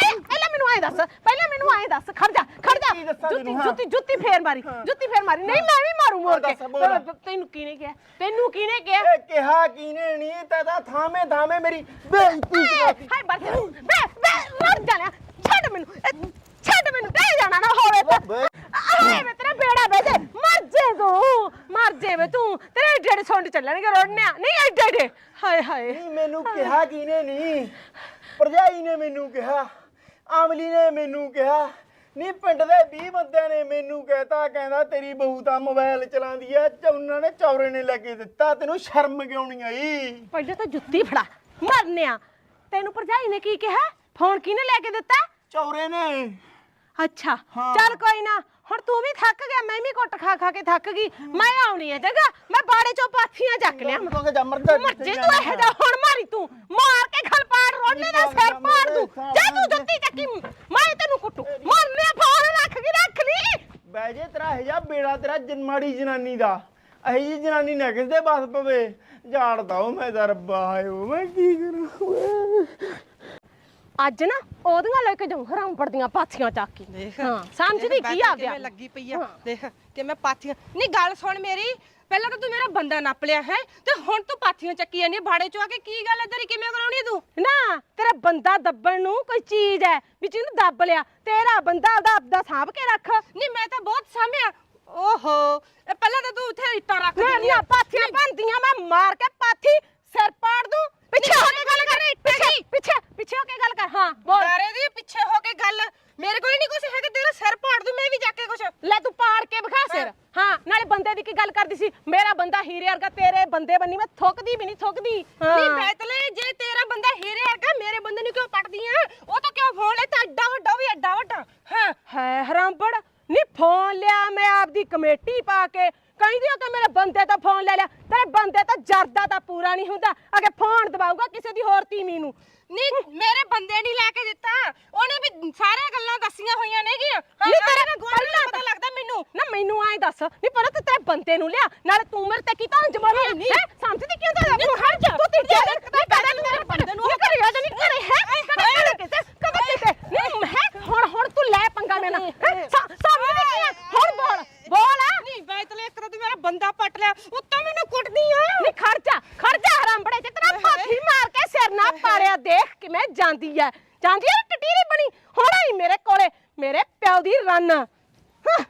ਜਾ ਹਾਏ, ਪਹਿਲਾਂ ਮੈਨੂੰ ਆਏ ਦੱਸ ਪਹਿਲਾਂ ਮੈਨੂੰ ਆਏ ਦੱਸ ਖੜ ਜਾ ਖੜ ਜਾ। ਕੀ ਦੱਸਾਂ ਜੁੱਤੀ ਤੈਨੂੰ, ਹਾਂ। ਜੁੱਤੀ ਜੁੱਤੀ ਫੇਰ ਮਾਰੀ ਜੁੱਤੀ ਫੇਰ ਮਾਰੀ। ਨਹੀਂ ਮੈਂ ਵੀ ਮਾਰੂ ਮੋਰ ਕੇ। ਦੱਸ, ਬੋਲ। ਤੈਨੂੰ ਕਿਹਨੇ ਕਿਹਾ? ਤੈਨੂੰ ਕਿਹਨੇ ਕਿਹਾ? ਇਹ ਕਿਹਾ ਕੀਨੇ ਨਹੀਂ ਤਾਂ ਤਾਂ ਥਾਵੇਂ ਥਾਵੇਂ ਮੇਰੀ ਬੇਇੱਜ਼ਤੀ ਕਰਾਤੀ। ਹਾਏ ਜਾ ਬੇ ਬੇ ਮਰ ਜਾਣਾ। ਛੱਡ ਮੈਨੂੰ ਇਹ, ਛੱਡ ਮੈਨੂੰ ਟਹਿ ਜਾਣਾ ਨਾ ਹੋਵੇ ਤਾਂ। ਬੇ- ਹਾਏ ਵੇ ਤੇਰਾ ਬੇੜਾ ਬਹਿ ਜਾ। ਮਰ ਜੇ ਤੂੰ ਮਰ ਜੇ ਵੇ ਤੂੰ। ਤੇਰੇ ਏਡੇ ਏਡੇ ਸੁੰਡ ਚੱਲਣਗੇ ਰੋੜਨਿਆ। ਨਹੀਂ ਏਡੇ ਏਡੇ। ਹਾਏ ਹਾਏ। ਨਹੀਂ ਮੈਨੂੰ ਕਿਹਾ ਕੀਨੇ ਨਹੀਂ ਭਰਜਾਈ ਨੇ ਮੈਨੂੰ ਕਿਹਾ। ਆਮਲੀ ਨੇ ਮੈਨੂੰ ਕਿਹਾ ਨਹੀਂ ਪਿੰਡ ਦੇ 20 ਬੰਦਿਆਂ ਨੇ ਮੈਨੂੰ ਕਹਿਤਾ ਕਹਿੰਦਾ ਤੇਰੀ ਬਹੂ ਤਾਂ ਮੋਬਾਈਲ ਚਲਾਉਂਦੀ ਐ ਚ ਉਹਨਾਂ ਨੇ ਚੌਰੇ ਨੇ ਲੈ ਕੇ ਦਿੱਤਾ ਤੈਨੂੰ ਸ਼ਰਮ ਕਿਉਂ ਨਹੀਂ ਆਈ? ਪਹਿਲੇ ਤਾਂ ਜੁੱਤੀ ਫੜਾ ਮਰਨਿਆ ਤੈਨੂੰ ਭਰਜਾਈ ਨੇ ਕੀ ਕਿਹਾ? ਫੋਨ ਕਿਹਨੇ ਲੈ ਕੇ ਦਿੱਤਾ? ਚੌਰੇ ਨੇ। ਅੱਛਾ ਚੱਲ ਕੋਈ ਨਾ ਹੁਣ ਤੂੰ ਵੀ ਥੱਕ ਗਿਆ ਮੈਂ ਵੀ ਕੁੱਟ ਖਾ ਖਾ ਕੇ ਥੱਕ ਗਈ। ਮੈਂ ਆਉਣੀ ਹੈ ਜਗਾ ਮੈਂ ਬਾੜੇ ਚੋਂ ਪਾਥੀਆਂ ਚੱਕ ਲਿਆ। ਤੂੰ ਦਾ ਮਰ ਜੇ ਤੂੰ ਇਹ ਜਾ ਹੁਣ ਮਾਰੀ ਤੂੰ ਮਾਰ ਕੇ ਖਲ ਪਾੜ ਰੋਣੇ ਦਾ ਸਿਰ ਪਾੜ ਦੂੰ ਜੇ ਤੂੰ ਜੁੱਤੀ ਚੱਕੀ ਮੈਂ ਤੈਨੂੰ ਕੁੱਟੂ। ਮਰਨੇ ਫੋਨ ਰੱਖ ਕੇ ਰੱਖ ਲਈ। ਬੈ ਜੇ ਤੇਰਾ ਹਜਾ ਬੇੜਾ ਤੇਰਾ ਜਨਮਾੜੀ ਜਨਾਨੀ ਦਾ। ਅਹੀ ਜੀ ਜਨਾਨੀ ਨਾ ਕਿਸੇ ਬਸ ਪਵੇ। ਝਾੜਦਾ ਉਹ ਮੈਂ ਤਾਂ ਰੱਬਾ ਆਇਓ ਮੈਂ ਕੀ ਕਰਾਂ? ਅੱਜ ਨਾ ਉਹਦੀਆਂ ਲੈ ਕੇ ਜਾਉਂ ਹਰਾਮ ਪੜਦੀਆਂ ਪਾਥੀਆਂ ਚੱਕ ਕੇ। ਦੇਖ ਹਾਂ ਸਮਝਦੀ ਕੀ ਆ ਗਿਆ? ਕਿਵੇਂ ਲੱਗੀ ਪਈ ਆ। ਦੇਖ ਕਿ ਮੈਂ ਪਾਥੀਆਂ। ਨਹੀਂ ਗੱਲ ਸੁਣ ਮੇਰੀ ਪਹਿਲਾਂ ਤਾਂ ਤੂੰ ਮੇਰਾ ਬੰਦਾ ਨੱਪ ਲਿਆ ਹੈ ਤੇ ਹੁਣ ਤੂੰ ਪਾਥੀਆਂ ਚੱਕੀ ਜਾਂਦੀ ਬਾੜੇ ਚੋਂ ਆ ਕੇ ਕੀ ਗੱਲ ਹੈ ਤੇਰੀ ਕਿਵੇਂ ਕਰਾਉਣੀ ਤੂੰ? ਨਾ ਤੇਰਾ ਬੰਦਾ ਦੱਬਣ ਨੂੰ ਕੋਈ ਚੀਜ਼ ਹੈ ਵੀ ਜਿਹਨੂੰ ਦੱਬ ਲਿਆ ਤੇਰਾ ਬੰਦਾ ਉਹਦਾ ਆਪਦਾ ਸਾਂਭ ਕੇ ਰੱਖ। ਨਹੀਂ ਮੈਂ ਤਾਂ ਬਹੁਤ ਸਾਂਭਿਆ। ਓਹੋ ਇਹ ਪਹਿਲਾਂ ਤਾਂ ਤੂੰ ਉੱਥੇ ਇੱਟਾਂ ਰੱਖ ਦਿੰਦੀ ਮੇਰੀਆਂ ਪਾਥੀਆਂ ਬਣਦੀਆਂ ਮੈਂ ਮਾਰ ਕੇ ਪਾਥੀ ਸਿਰ ਪਾੜ ਦੂੰ। ਪਿੱਛੇ ਹੋ ਕੇ ਗੱਲ ਕਰ ਪਿੱਛੇ ਪਿੱਛੇ ਪਿੱਛੇ ਹੋ ਕੇ ਗੱਲ ਕਰ ਹਾਂ ਬੋਲ। ਦਾਰੇ ਦੀ ਪਿੱਛੇ ਹੋ ਕੇ ਗੱਲ ਮੇਰੇ ਕੋਲ ਨਹੀਂ ਕੁਛ ਹੈਗਾ ਤੇਰਾ ਸਿਰ ਪਾੜ ਦੂੰ ਮੈਂ ਵੀ ਜਾ ਕੇ ਕੁਛ। ਲੈ ਤੂੰ ਪਾੜ ਕੇ ਵਿਖਾ ਸਿਰ। ਹਾਂ ਨਾਲੇ ਬੰਦੇ ਦੀ ਕੀ ਗੱਲ ਕਰਦੀ ਸੀ? ਮੇਰਾ ਬੰਦਾ ਹੀਰੇ ਵਰਗਾ ਤੇਰੇ ਬੰਦੇ ਬੰਨੀ ਮੈਂ ਥੁੱਕਦੀ ਵੀ ਨਹੀਂ ਥੁੱਕਦੀ। ਨਹੀਂ ਬੈਤਲੇ ਜੇ ਤੇਰਾ ਬੰਦਾ ਹੀਰੇ ਵਰਗਾ ਮੇਰੇ ਬੰਦੇ ਨੂੰ ਕਿਉਂ ਪਟਦੀ ਐ? ਉਹ ਤਾਂ ਕਿਉਂ ਫੋਨ ਲੈ ਤਾਂ ਐਡਾ ਵੱਡਾ ਵੀ ਐਡਾ ਵੱਡਾ। ਹਾਂ ਹੈ ਹਰਾਮਪੜ ਨੀ ਫੋਨ ਲਿਆ ਮੈਂ ਆਪਦੀ ਕਮੇਟੀ ਪਾ ਕੇ। ਕਹਿੰਦੀ ਆ ਕਿ ਮੇਰੇ ਬੰਦੇ ਤੋਂ ਫੋਨ ਲੈ ਲਿਆ। ਤੇਰੇ ਬੰਦੇ ਤਾਂ ਜਰਦਾ ਤਾਂ ਪੂਰਾ ਨਹੀਂ ਹੁੰਦਾ। ਅਗੇ ਫੋਨ ਦਬਾਊਗਾ ਕਿਸੇ ਦੀ ਹੋਰ ਤੀਵੀਂ ਨੂੰ। ਨਹੀਂ ਮੇਰੇ ਬੰਦੇ ਨਹੀਂ ਲੈ ਕੇ ਦਿੱਤਾ। ਉਹਨੇ ਵੀ ਸਾਰੀਆਂ ਗੱਲਾਂ ਦੱਸੀਆਂ ਹੋਈਆਂ ਨੇਗੀਆਂ। ਹਾਂ ਨਹੀਂ ਤੇਰੇ ਤੇਰੇ ਗੋਲ ਪਤਾ ਲੱਗਦਾ ਮੈਨੂੰ। ਨਾ ਮੈਨੂੰ ਐਂ ਦੱਸ। ਨਹੀਂ ਪਰ ਤੂੰ ਤੇਰੇ ਬੰਦੇ ਨੂੰ ਲਿਆ। ਨਾਲੇ ਤੂੰ ਮੇਰੇ ਤੇ ਕੀ ਤਾਂ ਜਮਾਨੀ ਹੈ? ਸਮਝਦੀ ਕਿਉਂ ਤਾਂ ਤੂੰ ਹਟ ਜਾ। ਤੂੰ ਕਦੇ ਪੈਦਾ ਨੂੰ ਮੇਰੇ ਬੰਦੇ ਨੂੰ ਘਰੇ ਆ ਜਾਨੀ ਘਰੇ ਹੈ? ਕਦੇ ਕਿਤੇ? ਕਦੇ ਕਿਤੇ? ਨਹੀਂ ਹੈ? ਹੁਣ ਹੁਣ ਤੂੰ ਲੈ ਪੰਗਾ ਮੇਰੇ ਨਾਲ। ਹੈਂ? ਸਾ- ਸਮਝਦੀ ਕੀ ਹੈ ਹੁਣ ਬੋਲ। ਬੋਲ ਨਹੀਂ ਬੈਤਲੇ ਇੱਕ ਤਾਂ ਤੂੰ ਮੇਰਾ ਬੰਦਾ ਪਟ ਲਿਆ। ਉੱਤੋਂ ਮੈਨੂੰ ਕੁੱਟਦੀ ਆ। ਨਹੀਂ ਖਰਚਾ ਖਰਚਾ ਹਰਾਮਬੜੇ ਚ ਤੇਰਾ ਫਾਥੀ ਮਾਰ ਕੇ ਸਿਰ ਨਾ ਪਾਰਿਆ ਦੇਖ ਕਿਵੇਂ ਜਾਂਦੀ ਐ। ਜਾਂਦੀ ਐ ਟਟੀਰੀ ਬਣੀ। ਹੁਣ ਆਈ ਮੇਰੇ ਕੋਲੇ ਮੇਰੇ ਪਿਓ ਦੀ ਰੰਨ। ਹਾਂ।